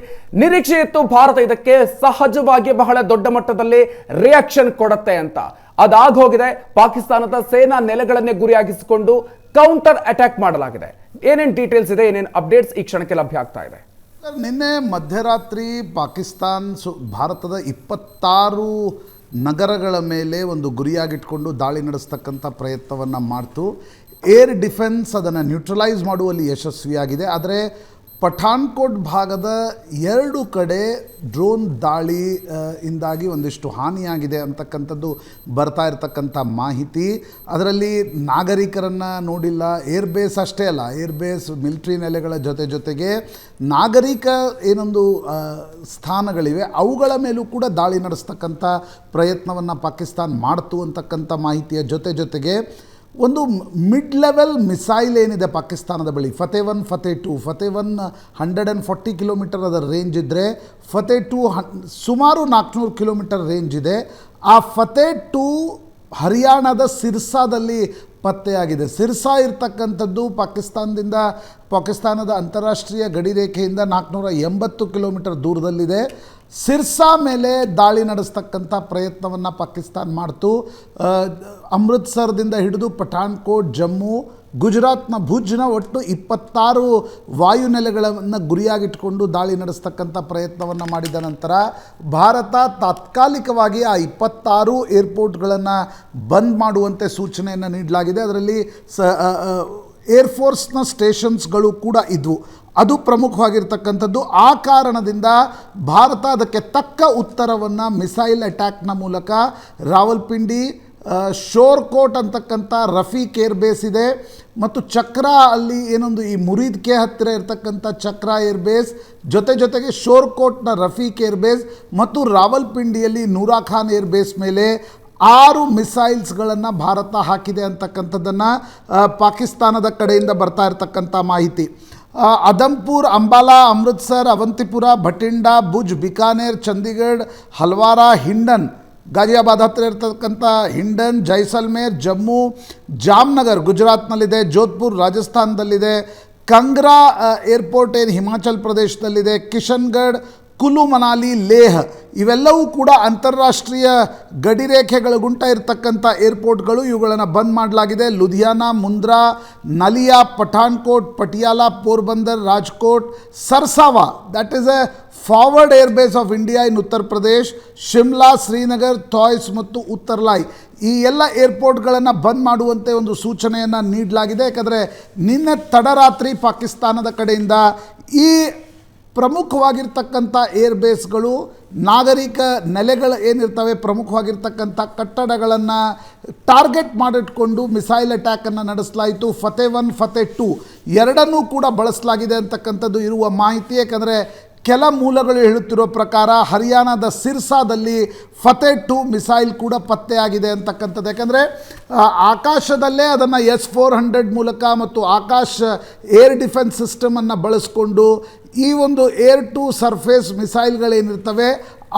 [SPEAKER 1] ನಿರೀಕ್ಷೆ ಇತ್ತು. ಭಾರತ ಇದಕ್ಕೆ ಸಹಜವಾಗಿ ಬಹಳ ದೊಡ್ಡ ಮಟ್ಟದಲ್ಲಿ ರಿಯಾಕ್ಷನ್ ಕೊಡತ್ತೆ ಅಂತ. ಅದಾಗ ಹೋಗಿದೆ. ಪಾಕಿಸ್ತಾನದ ಸೇನಾ ನೆಲೆಗಳನ್ನೇ ಗುರಿಯಾಗಿಸಿಕೊಂಡು ಕೌಂಟರ್ ಅಟ್ಯಾಕ್ ಮಾಡಲಾಗಿದೆ. ಏನೇನು ಡೀಟೇಲ್ಸ್ ಇದೆ, ಏನೇನು ಅಪ್ಡೇಟ್ಸ್ ಈ ಕ್ಷಣಕ್ಕೆ ಲಭ್ಯ ಆಗ್ತಾ ಇದೆ?
[SPEAKER 3] ನಿನ್ನೆ ಮಧ್ಯರಾತ್ರಿ ಪಾಕಿಸ್ತಾನ್ ಸು, ಭಾರತದ ಇಪ್ಪತ್ತಾರು ನಗರಗಳ ಮೇಲೆ ಒಂದು ಗುರಿಯಾಗಿಟ್ಕೊಂಡು ದಾಳಿ ನಡೆಸ್ತಕ್ಕಂಥ ಪ್ರಯತ್ನವನ್ನು ಮಾಡ್ತು. ಏರ್ ಡಿಫೆನ್ಸ್ ಅದನ್ನು ನ್ಯೂಟ್ರಲೈಸ್ ಮಾಡುವಲ್ಲಿ ಯಶಸ್ವಿಯಾಗಿದೆ. ಆದರೆ ಪಠಾನ್ಕೋಟ್ ಭಾಗದ ಎರಡು ಕಡೆ ಡ್ರೋನ್ ದಾಳಿ ಇಂದಾಗಿ ಒಂದಿಷ್ಟು ಹಾನಿಯಾಗಿದೆ ಅಂತಕ್ಕಂಥದ್ದು ಬರ್ತಾ ಇರತಕ್ಕಂಥ ಮಾಹಿತಿ. ಅದರಲ್ಲಿ ನಾಗರಿಕರನ್ನು ನೋಡಿಲ್ಲ ಏರ್ ಬೇಸ್ ಅಷ್ಟೇ ಅಲ್ಲ ಏರ್ ಬೇಸ್ ಮಿಲಿಟ್ರಿ ನೆಲೆಗಳ ಜೊತೆ ಜೊತೆಗೆ ನಾಗರಿಕ ಏನೊಂದು ಸ್ಥಾನಗಳಿವೆ, ಅವುಗಳ ಮೇಲೂ ಕೂಡ ದಾಳಿ ನಡೆಸ್ತಕ್ಕಂಥ ಪ್ರಯತ್ನವನ್ನು ಪಾಕಿಸ್ತಾನ್ ಮಾಡ್ತು ಅಂತಕ್ಕಂಥ ಮಾಹಿತಿಯ ಜೊತೆ ಜೊತೆಗೆ ಒಂದು ಮಿಡ್ ಲೆವೆಲ್ ಮಿಸೈಲ್ ಏನಿದೆ ಪಾಕಿಸ್ತಾನದ ಬಳಿ? Fateh one Fateh two Fateh one hundred and forty kilometre ಅದರ ರೇಂಜ್ ಇದ್ದರೆ ಫತೆ ಟು ಹನ್ ಸುಮಾರು ನಾಲ್ಕುನೂರು ಕಿಲೋಮೀಟರ್ ರೇಂಜ್ ಇದೆ. ಆ ಫತೆ ಟು ಹರಿಯಾಣದ ಸಿರ್ಸಾದಲ್ಲಿ ಪತ್ತೆಯಾಗಿದೆ ಸಿರ್ಸಾ ಇರ್ತಕ್ಕಂಥದ್ದು ಪಾಕಿಸ್ತಾನದಿಂದ, ಪಾಕಿಸ್ತಾನದ ಅಂತಾರಾಷ್ಟ್ರೀಯ ಗಡಿ ರೇಖೆಯಿಂದ ನಾಲ್ಕುನೂರ ಎಂಬತ್ತು ಕಿಲೋಮೀಟರ್ ದೂರದಲ್ಲಿದೆ. ಸಿರ್ಸಾ ಮೇಲೆ ದಾಳಿ ನಡೆಸ್ತಕ್ಕಂಥ ಪ್ರಯತ್ನವನ್ನು ಪಾಕಿಸ್ತಾನ್ ಮಾಡ್ತು. ಅಮೃತ್ಸರ್ದಿಂದ ಹಿಡಿದು ಪಠಾಣ್ಕೋಟ್, ಜಮ್ಮು, ಗುಜರಾತ್ನ ಭುಜ್ನ ಒಟ್ಟು ಇಪ್ಪತ್ತಾರು ವಾಯುನೆಲೆಗಳನ್ನು ಗುರಿಯಾಗಿಟ್ಕೊಂಡು ದಾಳಿ ನಡೆಸ್ತಕ್ಕಂಥ ಪ್ರಯತ್ನವನ್ನು ಮಾಡಿದ ನಂತರ ಭಾರತ ತಾತ್ಕಾಲಿಕವಾಗಿ ಆ ಇಪ್ಪತ್ತಾರು ಏರ್ಪೋರ್ಟ್ಗಳನ್ನು ಬಂದ್ ಮಾಡುವಂತೆ ಸೂಚನೆಯನ್ನು ನೀಡಲಾಗಿದೆ. ಅದರಲ್ಲಿ ಸ ಏರ್ಫೋರ್ಸ್ನ ಸ್ಟೇಷನ್ಸ್ಗಳು ಕೂಡ ಇದ್ವು. ಅದು ಪ್ರಮುಖವಾಗಿರ್ತಕ್ಕಂಥದ್ದು. ಆ ಕಾರಣದಿಂದ ಭಾರತ ಅದಕ್ಕೆ ತಕ್ಕ ಉತ್ತರವನ್ನು ಮಿಸೈಲ್ ಅಟ್ಯಾಕ್ನ ಮೂಲಕ ರಾವಲ್ಪಿಂಡಿ ಶೋರ್ ಕೋಟ್ ಅಂತಕ್ಕಂಥ ರಫೀಕ್ ಏರ್ ಬೇಸ್ ಇದೆ. ಮತ್ತು ಚಕ್ರ ಅಲ್ಲಿ ಏನೊಂದು ಈ ಮುರೀದ್ಕೆ ಹತ್ತಿರ ಇರತಕ್ಕಂಥ ಚಕ್ರ ಏರ್ ಬೇಸ್ ಜೊತೆ ಜೊತೆಗೆ ಶೋರ್ ಕೋಟ್ನ ರಫೀಕ್ ಏರ್ ಬೇಸ್ ಮತ್ತು ರಾವಲ್ಪಿಂಡಿಯಲ್ಲಿ ನೂರಾ ಖಾನ್ ಏರ್ ಬೇಸ್ ಮೇಲೆ ಆರು ಮಿಸೈಲ್ಸ್ಗಳನ್ನು ಭಾರತ ಹಾಕಿದೆ ಅಂತಕ್ಕಂಥದ್ದನ್ನು ಪಾಕಿಸ್ತಾನದ ಕಡೆಯಿಂದ ಬರ್ತಾ ಇರತಕ್ಕಂಥ ಮಾಹಿತಿ. ಅದಂಪುರ್ ಅಂಬಾಲಾ, ಅಮೃತ್ಸರ್, ಅವಂತಿಪುರ, ಭಟಿಂಡಾ, ಭುಜ್, ಬಿಕಾನೇರ್, ಚಂಡೀಗಢ್, ಹಲ್ವಾರ, ಹಿಂಡನ್ ಗಾಜಿಯಾಬಾದ್ ಹತ್ತಿರ ಇರ್ತಕ್ಕಂಥ ಹಿಂಡನ್, ಜೈಸಲ್ಮೇರ್, ಜಮ್ಮು, ಜಾಮ್ನಗರ್ ಗುಜರಾತ್ನಲ್ಲಿದೆ, ಜೋಧ್ಪುರ್ ರಾಜಸ್ಥಾನದಲ್ಲಿದೆ, ಕಂಗ್ರಾ ಏರ್ಪೋರ್ಟ್ ಏನು ಹಿಮಾಚಲ್ ಪ್ರದೇಶದಲ್ಲಿದೆ, ಕಿಶನ್ಗಢ್ ಕುಲು ಮನಾಲಿ ಲೇಹ್. ಇವೆಲ್ಲವೂ ಕೂಡ ಅಂತಾರಾಷ್ಟ್ರೀಯ ಗಡಿರೇಖೆಗಳ ಗುಂಟ ಇರತಕ್ಕಂಥ ಏರ್ಪೋರ್ಟ್ಗಳು. ಇವುಗಳನ್ನು ಬಂದ್ ಮಾಡಲಾಗಿದೆ. Ludhiana, Mundra, Naliya, Pathankot, Patiala, Porbandar, Rajkot, Sarsawa. That is a forward airbase of India in Uttar Pradesh Shimla Srinagar ಥಾಯ್ಸ್ ಮತ್ತು ಉತ್ತರ್ಲಾಯ್ ಈ ಎಲ್ಲ ಏರ್ಪೋರ್ಟ್ಗಳನ್ನು ಬಂದ್ ಮಾಡುವಂತೆ ಒಂದು ಸೂಚನೆಯನ್ನು ನೀಡಲಾಗಿದೆ. ಯಾಕಂದರೆ ನಿನ್ನೆ ತಡರಾತ್ರಿ ಪಾಕಿಸ್ತಾನದ ಕಡೆಯಿಂದ ಈ ಪ್ರಮುಖವಾಗಿರ್ತಕ್ಕಂಥ ಏರ್ಬೇಸ್ಗಳು ನಾಗರಿಕ ನೆಲೆಗಳು ಏನಿರ್ತವೆ ಪ್ರಮುಖವಾಗಿರ್ತಕ್ಕಂಥ ಕಟ್ಟಡಗಳನ್ನು ಟಾರ್ಗೆಟ್ ಮಾಡಿಟ್ಕೊಂಡು ಮಿಸೈಲ್ ಅಟ್ಯಾಕನ್ನು ನಡೆಸಲಾಯಿತು. ಫತೆ ಒನ್, ಫತೆ ಟು ಎರಡನ್ನೂ ಕೂಡ ಬಳಸಲಾಗಿದೆ ಅಂತಕ್ಕಂಥದ್ದು ಇರುವ ಮಾಹಿತಿ. ಯಾಕಂದರೆ ಕೆಲ ಮೂಲಗಳು ಹೇಳುತ್ತಿರೋ ಪ್ರಕಾರ ಹರಿಯಾಣದ ಸಿರ್ಸಾದಲ್ಲಿ ಫತೆ ಟು ಮಿಸೈಲ್ ಕೂಡ ಪತ್ತೆಯಾಗಿದೆ ಅಂತಕ್ಕಂಥದ್ದು. ಯಾಕಂದರೆ ಆಕಾಶದಲ್ಲೇ ಅದನ್ನು ಎಸ್ ಫೋರ್ ಹಂಡ್ರೆಡ್ ಮೂಲಕ ಮತ್ತು ಆಕಾಶ ಏರ್ ಡಿಫೆನ್ಸ್ ಸಿಸ್ಟಮನ್ನು ಬಳಸಿಕೊಂಡು ಈ ಒಂದು ಏರ್ ಟು ಸರ್ಫೇಸ್ ಮಿಸೈಲ್ಗಳೇನಿರ್ತವೆ,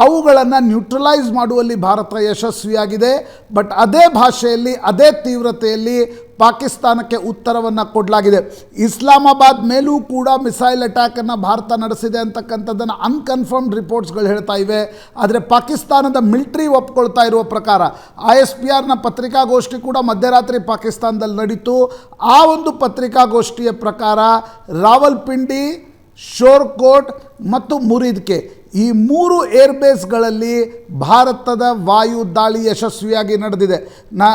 [SPEAKER 3] ಅವುಗಳನ್ನು ನ್ಯೂಟ್ರಲೈಸ್ ಮಾಡುವಲ್ಲಿ ಭಾರತ ಯಶಸ್ವಿಯಾಗಿದೆ. ಬಟ್ ಅದೇ ಭಾಷೆಯಲ್ಲಿ, ಅದೇ ತೀವ್ರತೆಯಲ್ಲಿ ಪಾಕಿಸ್ತಾನಕ್ಕೆ ಉತ್ತರವನ್ನು ಕೊಡಲಾಗಿದೆ. ಇಸ್ಲಾಮಾಬಾದ್ ಮೇಲೂ ಕೂಡ ಮಿಸೈಲ್ ಅಟ್ಯಾಕನ್ನು ಭಾರತ ನಡೆಸಿದೆ ಅಂತಕ್ಕಂಥದ್ದನ್ನು ಅನ್ಕನ್ಫರ್ಮ್ಡ್ ರಿಪೋರ್ಟ್ಸ್ಗಳು ಹೇಳ್ತಾ ಇವೆ. ಆದರೆ ಪಾಕಿಸ್ತಾನದ ಮಿಲಿಟ್ರಿ ಒಪ್ಕೊಳ್ತಾ ಇರುವ ಪ್ರಕಾರ ಐ ಎಸ್ ಪಿ ಆರ್ನ ಪತ್ರಿಕಾಗೋಷ್ಠಿ ಕೂಡ ಮಧ್ಯರಾತ್ರಿ ಪಾಕಿಸ್ತಾನದಲ್ಲಿ ನಡೀತು. ಆ ಒಂದು ಪತ್ರಿಕಾಗೋಷ್ಠಿಯ ಪ್ರಕಾರ ರಾವಲ್ಪಿಂಡಿ, ಶೋರ್ಕೋಟ್ ಮತ್ತು ಮುರಿದ್ಕೆ ಈ ಮೂರು ಏರ್ಬೇಸ್ಗಳಲ್ಲಿ ಭಾರತದ ವಾಯು ದಾಳಿ ಯಶಸ್ವಿಯಾಗಿ ನಡೆದಿದೆ. ನಾ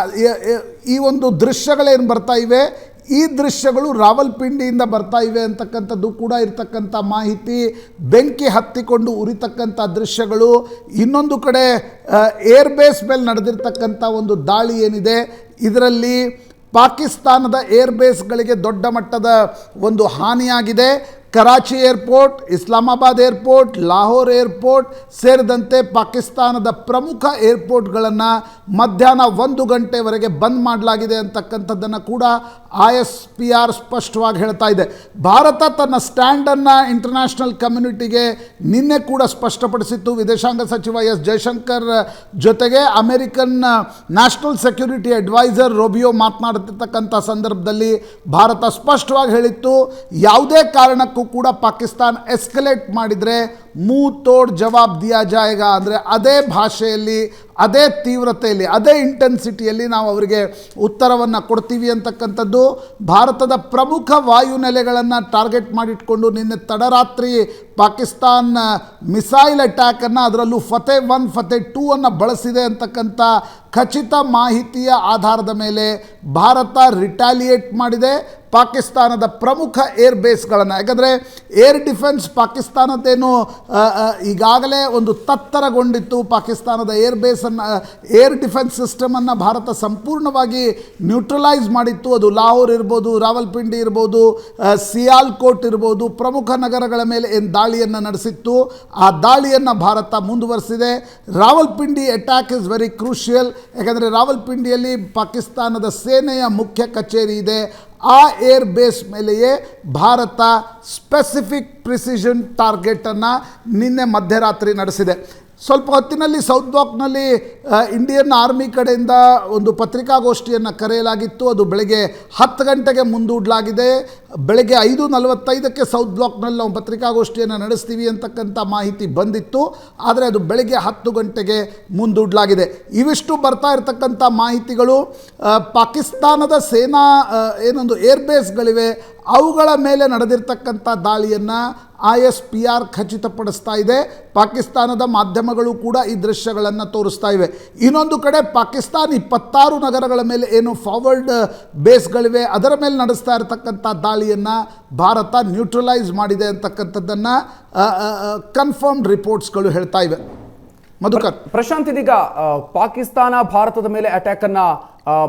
[SPEAKER 3] ಈ ಒಂದು ದೃಶ್ಯಗಳೇನು ಬರ್ತಾ ಇವೆ? ಈ ದೃಶ್ಯಗಳು ರಾವಲ್ಪಿಂಡಿಯಿಂದ ಬರ್ತಾ ಇವೆ ಅಂತಕ್ಕಂಥದ್ದು ಕೂಡ ಇರತಕ್ಕಂಥ ಮಾಹಿತಿ. ಬೆಂಕಿ ಹತ್ತಿಕೊಂಡು ಉರಿತಕ್ಕಂಥ ದೃಶ್ಯಗಳು. ಇನ್ನೊಂದು ಕಡೆ ಏರ್ಬೇಸ್ ಮೇಲೆ ನಡೆದಿರ್ತಕ್ಕಂಥ ಒಂದು ದಾಳಿ ಏನಿದೆ? ಇದರಲ್ಲಿ ಪಾಕಿಸ್ತಾನದ ಏರ್ಬೇಸ್ಗಳಿಗೆ ದೊಡ್ಡ ಮಟ್ಟದ ಒಂದು ಹಾನಿಯಾಗಿದೆ. Karachi airport, Islamabad airport, Lahore airport ಸೇರಿದಂತೆ ಪಾಕಿಸ್ತಾನದ ಪ್ರಮುಖ ಏರ್ಪೋರ್ಟ್ಗಳನ್ನು ಮಧ್ಯಾಹ್ನ ಒಂದು ಗಂಟೆವರೆಗೆ ಬಂದ್ ಮಾಡಲಾಗಿದೆ ಅಂತಕ್ಕಂಥದ್ದನ್ನು ಕೂಡ ಐ ಎಸ್ ಪಿ ಆರ್ ಸ್ಪಷ್ಟವಾಗಿ ಹೇಳ್ತಾ ಇದೆ. ಭಾರತ ತನ್ನ ಸ್ಟ್ಯಾಂಡನ್ನು ಇಂಟರ್ನ್ಯಾಷನಲ್ ಕಮ್ಯುನಿಟಿಗೆ ನಿನ್ನೆ ಕೂಡ ಸ್ಪಷ್ಟಪಡಿಸಿತ್ತು. ವಿದೇಶಾಂಗ ಸಚಿವ ಎಸ್ ಜಯಶಂಕರ್ ಜೊತೆಗೆ American national security adviser Rubio ಮಾತನಾಡುತ್ತಿರ್ತಕ್ಕಂಥ ಸಂದರ್ಭದಲ್ಲಿ ಭಾರತ ಸ್ಪಷ್ಟವಾಗಿ ಹೇಳಿತ್ತು. ಯಾವುದೇ ಕಾರಣಕ್ಕೂ ಕೂಡ ಪಾಕಿಸ್ತಾನ್ ಎಸ್ಕಲೇಟ್ ಮಾಡಿದರೆ ಮೂ ತೋಡ್ ಜವಾಬ್ ದಿಯಾ ಜಾಯೇಗಾ ಅಂದರೆ ಅದೇ ಭಾಷೆಯಲ್ಲಿ, ಅದೇ ತೀವ್ರತೆಯಲ್ಲಿ, ಅದೇ ಇಂಟೆನ್ಸಿಟಿಯಲ್ಲಿ ನಾವು ಅವರಿಗೆ ಉತ್ತರವನ್ನು ಕೊಡ್ತೀವಿ ಅಂತಕ್ಕಂಥದ್ದು. ಭಾರತದ ಪ್ರಮುಖ ವಾಯುನೆಲೆಗಳನ್ನು ಟಾರ್ಗೆಟ್ ಮಾಡಿಟ್ಕೊಂಡು ನಿನ್ನೆ ತಡರಾತ್ರಿ ಪಾಕಿಸ್ತಾನ್ ಮಿಸೈಲ್ ಅಟ್ಯಾಕನ್ನು ಅದರಲ್ಲೂ ಫತೆ ಒನ್, ಫತೆ ಟೂ ಅನ್ನು ಬಳಸಿದೆ ಅಂತಕ್ಕಂಥ ಖಚಿತ ಮಾಹಿತಿಯ ಆಧಾರದ ಮೇಲೆ ಭಾರತ ರಿಟಾಲಿಯೇಟ್ ಮಾಡಿದೆ. ಪಾಕಿಸ್ತಾನದ ಪ್ರಮುಖ ಏರ್ ಬೇಸ್ಗಳನ್ನು ಯಾಕಂದರೆ ಏರ್ ಡಿಫೆನ್ಸ್ ಪಾಕಿಸ್ತಾನದ್ದೇನು ಈಗಾಗಲೇ ಒಂದು ತತ್ತರಗೊಂಡಿತ್ತು ಪಾಕಿಸ್ತಾನದ ಏರ್ ಬೇಸನ್ನು, ಏರ್ ಡಿಫೆನ್ಸ್ ಸಿಸ್ಟಮನ್ನು ಭಾರತ ಸಂಪೂರ್ಣವಾಗಿ ನ್ಯೂಟ್ರಲೈಸ್ ಮಾಡಿತ್ತು. ಅದು ಲಾಹೋರ್ ಇರ್ಬೋದು, ರಾವಲ್ಪಿಂಡಿ ಇರ್ಬೋದು ಸಿಯಾಲ್ ಸಿಯಾಲ್ಕೋಟ್ ಇರ್ಬೋದು, ಪ್ರಮುಖ ನಗರಗಳ ಮೇಲೆ ಏನು ದಾಳಿಯನ್ನು ನಡೆಸಿತ್ತು. ಆ ದಾಳಿಯನ್ನು ಭಾರತ ಮುಂದುವರಿಸಿದೆ. Rawalpindi attack is very crucial ಯಾಕಂದರೆ ರಾವಲ್ಪಿಂಡಿಯಲ್ಲಿ ಪಾಕಿಸ್ತಾನದ ಸೇನೆಯ ಮುಖ್ಯ ಕಚೇರಿ ಇದೆ. ಆ ಏರ್ ಬೇಸ್ ಮೇಲೆಯೇ ಭಾರತ ಸ್ಪೆಸಿಫಿಕ್ ಪ್ರಿಸಿಷನ್ ಟಾರ್ಗೆಟನ್ನು ನಿನ್ನೆ ಮಧ್ಯರಾತ್ರಿ ನಡೆಸಿದೆ. ಸ್ವಲ್ಪ ಹೊತ್ತಿನಲ್ಲಿ ಸೌತ್ ಬ್ಲಾಕ್ನಲ್ಲಿ ಇಂಡಿಯನ್ ಆರ್ಮಿ ಕಡೆಯಿಂದ ಒಂದು ಪತ್ರಿಕಾಗೋಷ್ಠಿಯನ್ನು ಕರೆಯಲಾಗಿತ್ತು. ಅದು ಬೆಳಗ್ಗೆ ಹತ್ತು ಗಂಟೆಗೆ ಮುಂದೂಡಲಾಗಿದೆ. ಬೆಳಗ್ಗೆ ಐದು ನಲವತ್ತೈದಕ್ಕೆ ಸೌತ್ ಬ್ಲಾಕ್ನಲ್ಲಿ ನಾವು ಪತ್ರಿಕಾಗೋಷ್ಠಿಯನ್ನು ನಡೆಸ್ತೀವಿ ಅಂತಕ್ಕಂಥ ಮಾಹಿತಿ ಬಂದಿತ್ತು. ಆದರೆ ಅದು ಬೆಳಗ್ಗೆ ಹತ್ತು ಗಂಟೆಗೆ ಮುಂದೂಡಲಾಗಿದೆ. ಇವಿಷ್ಟು ಬರ್ತಾ ಇರತಕ್ಕಂಥ ಮಾಹಿತಿಗಳು ಪಾಕಿಸ್ತಾನದ ಸೇನಾ ಏನೊಂದು ಏರ್ಬೇಸ್ಗಳಿವೆ ಅವುಗಳ ಮೇಲೆ ನಡೆದಿರ್ತಕ್ಕಂಥ ದಾಳಿಯನ್ನು ಐ ಎಸ್ ಪಿ ಆರ್ ಖಚಿತಪಡಿಸ್ತಾ ಇದೆ. ಪಾಕಿಸ್ತಾನದ ಮಾಧ್ಯಮಗಳು ಕೂಡ ಈ ದೃಶ್ಯಗಳನ್ನು ತೋರಿಸ್ತಾ ಇವೆ. ಇನ್ನೊಂದು ಕಡೆ ಪಾಕಿಸ್ತಾನ ಇಪ್ಪತ್ತಾರು ನಗರಗಳ ಮೇಲೆ ಏನು ಫಾರ್ವರ್ಡ್ ಬೇಸ್ಗಳಿವೆ, ಅದರ ಮೇಲೆ ನಡೆಸ್ತಾ ಇರತಕ್ಕಂಥ ದಾಳಿಯನ್ನು ಭಾರತ ನ್ಯೂಟ್ರಲೈಸ್ ಮಾಡಿದೆ ಅಂತಕ್ಕಂಥದ್ದನ್ನು ಕನ್ಫರ್ಮ್ಡ್ ರಿಪೋರ್ಟ್ಸ್ಗಳು ಹೇಳ್ತಾ ಇವೆ. ಮಧುಕರ್.
[SPEAKER 1] ಪ್ರಶಾಂತ್ ಇದೀಗ ಪಾಕಿಸ್ತಾನ, ಭಾರತದ ಮೇಲೆ ಅಟ್ಯಾಕನ್ನು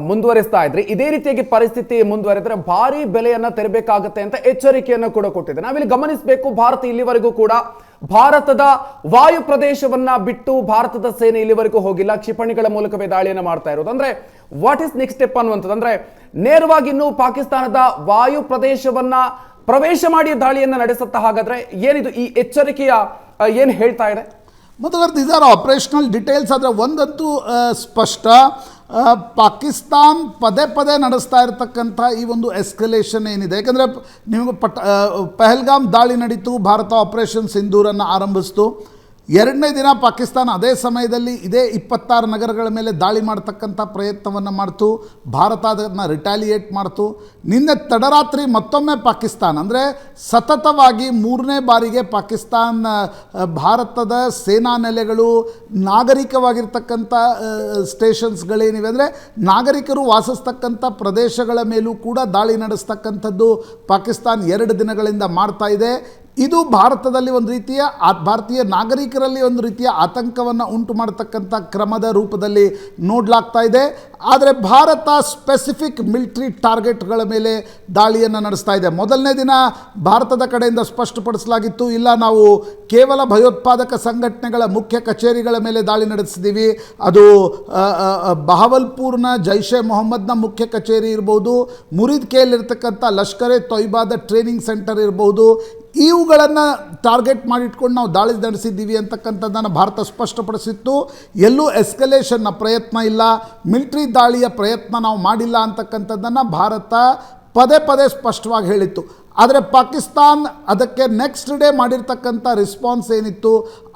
[SPEAKER 1] ಮುಂದುವರಿಸ್ತಾ ಇದ್ರೆ. ಇದೇ ರೀತಿಯಾಗಿ ಪರಿಸ್ಥಿತಿ ಮುಂದುವರೆದ್ರೆ ಭಾರಿ ಬೆಲೆಯನ್ನ ತೆರಬೇಕಾಗತ್ತೆ ಅಂತ ಎಚ್ಚರಿಕೆಯನ್ನು ಕೂಡ ಕೊಟ್ಟಿದೆ ನಾವಿಲ್ಲಿ ಗಮನಿಸಬೇಕು, ಭಾರತ ಇಲ್ಲಿವರೆಗೂ ಕೂಡ ಭಾರತದ ವಾಯು ಪ್ರದೇಶವನ್ನ ಬಿಟ್ಟು ಭಾರತದ ಸೇನೆ ಇಲ್ಲಿವರೆಗೂ ಹೋಗಿಲ್ಲ. ಕ್ಷಿಪಣಿಗಳ ಮೂಲಕವೇ ದಾಳಿಯನ್ನು ಮಾಡ್ತಾ ಇರೋದು. ಅಂದ್ರೆ ವಾಟ್ ಇಸ್ ನೆಕ್ಸ್ಟ್ ಸ್ಟೆಪ್ ಅನ್ನುವಂಥದ್ದು? ಅಂದ್ರೆ ನೇರವಾಗಿ ಇನ್ನು ಪಾಕಿಸ್ತಾನದ ವಾಯು ಪ್ರದೇಶವನ್ನ ಪ್ರವೇಶ ಮಾಡಿ ದಾಳಿಯನ್ನ ನಡೆಸುತ್ತಾ ಹಾಗಾದ್ರೆ ಏನಿದು ಈ ಎಚ್ಚರಿಕೆಯ ಏನು ಹೇಳ್ತಾ ಇದೆ?
[SPEAKER 3] ಮತ್ತು ದೀಸ್ ಆರ್ ಆಪರೇಷನಲ್ ಡಿಟೇಲ್ಸ್ ಆದರೆ ಒಂದಂತೂ ಸ್ಪಷ್ಟ. ಪಾಕಿಸ್ತಾನ್ ಪದೇ ಪದೇ ನಡೆಸ್ತಾ ಇರತಕ್ಕಂಥ ಈ ಒಂದು ಎಸ್ಕಲೇಷನ್ ಏನಿದೆ? ಯಾಕಂದರೆ ನಿಮಗೆ ಪಟ್ ಪಹಲ್ಗಾಮ್ ದಾಳಿ ನಡೀತು, ಭಾರತ ಆಪರೇಷನ್ ಸಿಂಧೂರನ್ನು ಆರಂಭಿಸ್ತು. ಎರಡನೇ ದಿನ ಪಾಕಿಸ್ತಾನ ಅದೇ ಸಮಯದಲ್ಲಿ ಇದೇ ಇಪ್ಪತ್ತಾರು ನಗರಗಳ ಮೇಲೆ ದಾಳಿ ಮಾಡ್ತಕ್ಕಂಥ ಪ್ರಯತ್ನವನ್ನು ಮಾಡ್ತು. ಭಾರತ ಅದನ್ನು ರಿಟಾಲಿಯೇಟ್ ಮಾಡ್ತು. ನಿನ್ನೆ ತಡರಾತ್ರಿ ಮತ್ತೊಮ್ಮೆ ಪಾಕಿಸ್ತಾನ, ಅಂದರೆ ಸತತವಾಗಿ ಮೂರನೇ ಬಾರಿಗೆ ಪಾಕಿಸ್ತಾನ ಭಾರತದ ಸೇನಾ ನೆಲೆಗಳು ನಾಗರಿಕವಾಗಿರ್ತಕ್ಕಂಥ ಸ್ಟೇಷನ್ಸ್ಗಳೇನಿವೆ ಅಂದರೆ ನಾಗರಿಕರು ವಾಸಿಸ್ತಕ್ಕಂಥ ಪ್ರದೇಶಗಳ ಮೇಲೂ ಕೂಡ ದಾಳಿ ನಡೆಸ್ತಕ್ಕಂಥದ್ದು ಪಾಕಿಸ್ತಾನ ಎರಡು ದಿನಗಳಿಂದ ಮಾಡ್ತಾ ಇದೆ. ಇದು ಭಾರತದಲ್ಲಿ ಒಂದು ರೀತಿಯ ಭಾರತೀಯ ನಾಗರಿಕರಲ್ಲಿ ಒಂದು ರೀತಿಯ ಆತಂಕವನ್ನು ಉಂಟು ಮಾಡತಕ್ಕಂಥ ಕ್ರಮದ ರೂಪದಲ್ಲಿ ನೋಡಲಾಗ್ತಾ ಇದೆ. ಆದರೆ ಭಾರತ ಸ್ಪೆಸಿಫಿಕ್ ಮಿಲಿಟ್ರಿ ಟಾರ್ಗೆಟ್ಗಳ ಮೇಲೆ ದಾಳಿಯನ್ನು ನಡೆಸ್ತಾ ಇದೆ. ಮೊದಲನೇ ದಿನ ಭಾರತದ ಕಡೆಯಿಂದ ಸ್ಪಷ್ಟಪಡಿಸಲಾಗಿತ್ತು, ಇಲ್ಲ ನಾವು ಕೇವಲ ಭಯೋತ್ಪಾದಕ ಸಂಘಟನೆಗಳ ಮುಖ್ಯ ಕಚೇರಿಗಳ ಮೇಲೆ ದಾಳಿ ನಡೆಸಿದ್ದೀವಿ ಅದು ಬಹಾವಲ್ಪುರ್ನ ಜೈಷೆ ಮೊಹಮ್ಮದ್ನ ಮುಖ್ಯ ಕಚೇರಿ ಇರ್ಬೋದು, ಮುರಿದ್ಕೆಯಲ್ಲಿರ್ತಕ್ಕಂಥ ಲಷ್ಕರೆ ತೊಯ್ಬಾದ ಟ್ರೈನಿಂಗ್ ಸೆಂಟರ್ ಇರ್ಬೋದು ಇವುಗಳನ್ನು ಟಾರ್ಗೆಟ್ ಮಾಡಿಟ್ಕೊಂಡು ನಾವು ದಾಳಿ ನಡೆಸಿದ್ದೀವಿ ಅಂತಕ್ಕಂಥದ್ದನ್ನು ಭಾರತ ಸ್ಪಷ್ಟಪಡಿಸಿತ್ತು. ಎಲ್ಲೂ ಎಸ್ಕಲೇಷನ್ನ ಪ್ರಯತ್ನ ಇಲ್ಲ. ಮಿಲಿಟ್ರಿ ದಾಳಿಯ ಪ್ರಯತ್ನ ನಾವು ಮಾಡಿಲ್ಲ ಅಂತಕ್ಕಂಥದ್ದನ್ನು ಭಾರತ ಪದೇ ಪದೇ ಸ್ಪಷ್ಟವಾಗಿ ಹೇಳಿತ್ತು. ಆದರೆ ಪಾಕಿಸ್ತಾನ್ ಅದಕ್ಕೆ ನೆಕ್ಸ್ಟ್ ಡೇ ಮಾಡಿರ್ತಕ್ಕಂಥ ರೆಸ್ಪಾನ್ಸ್ ಏನಿತ್ತು?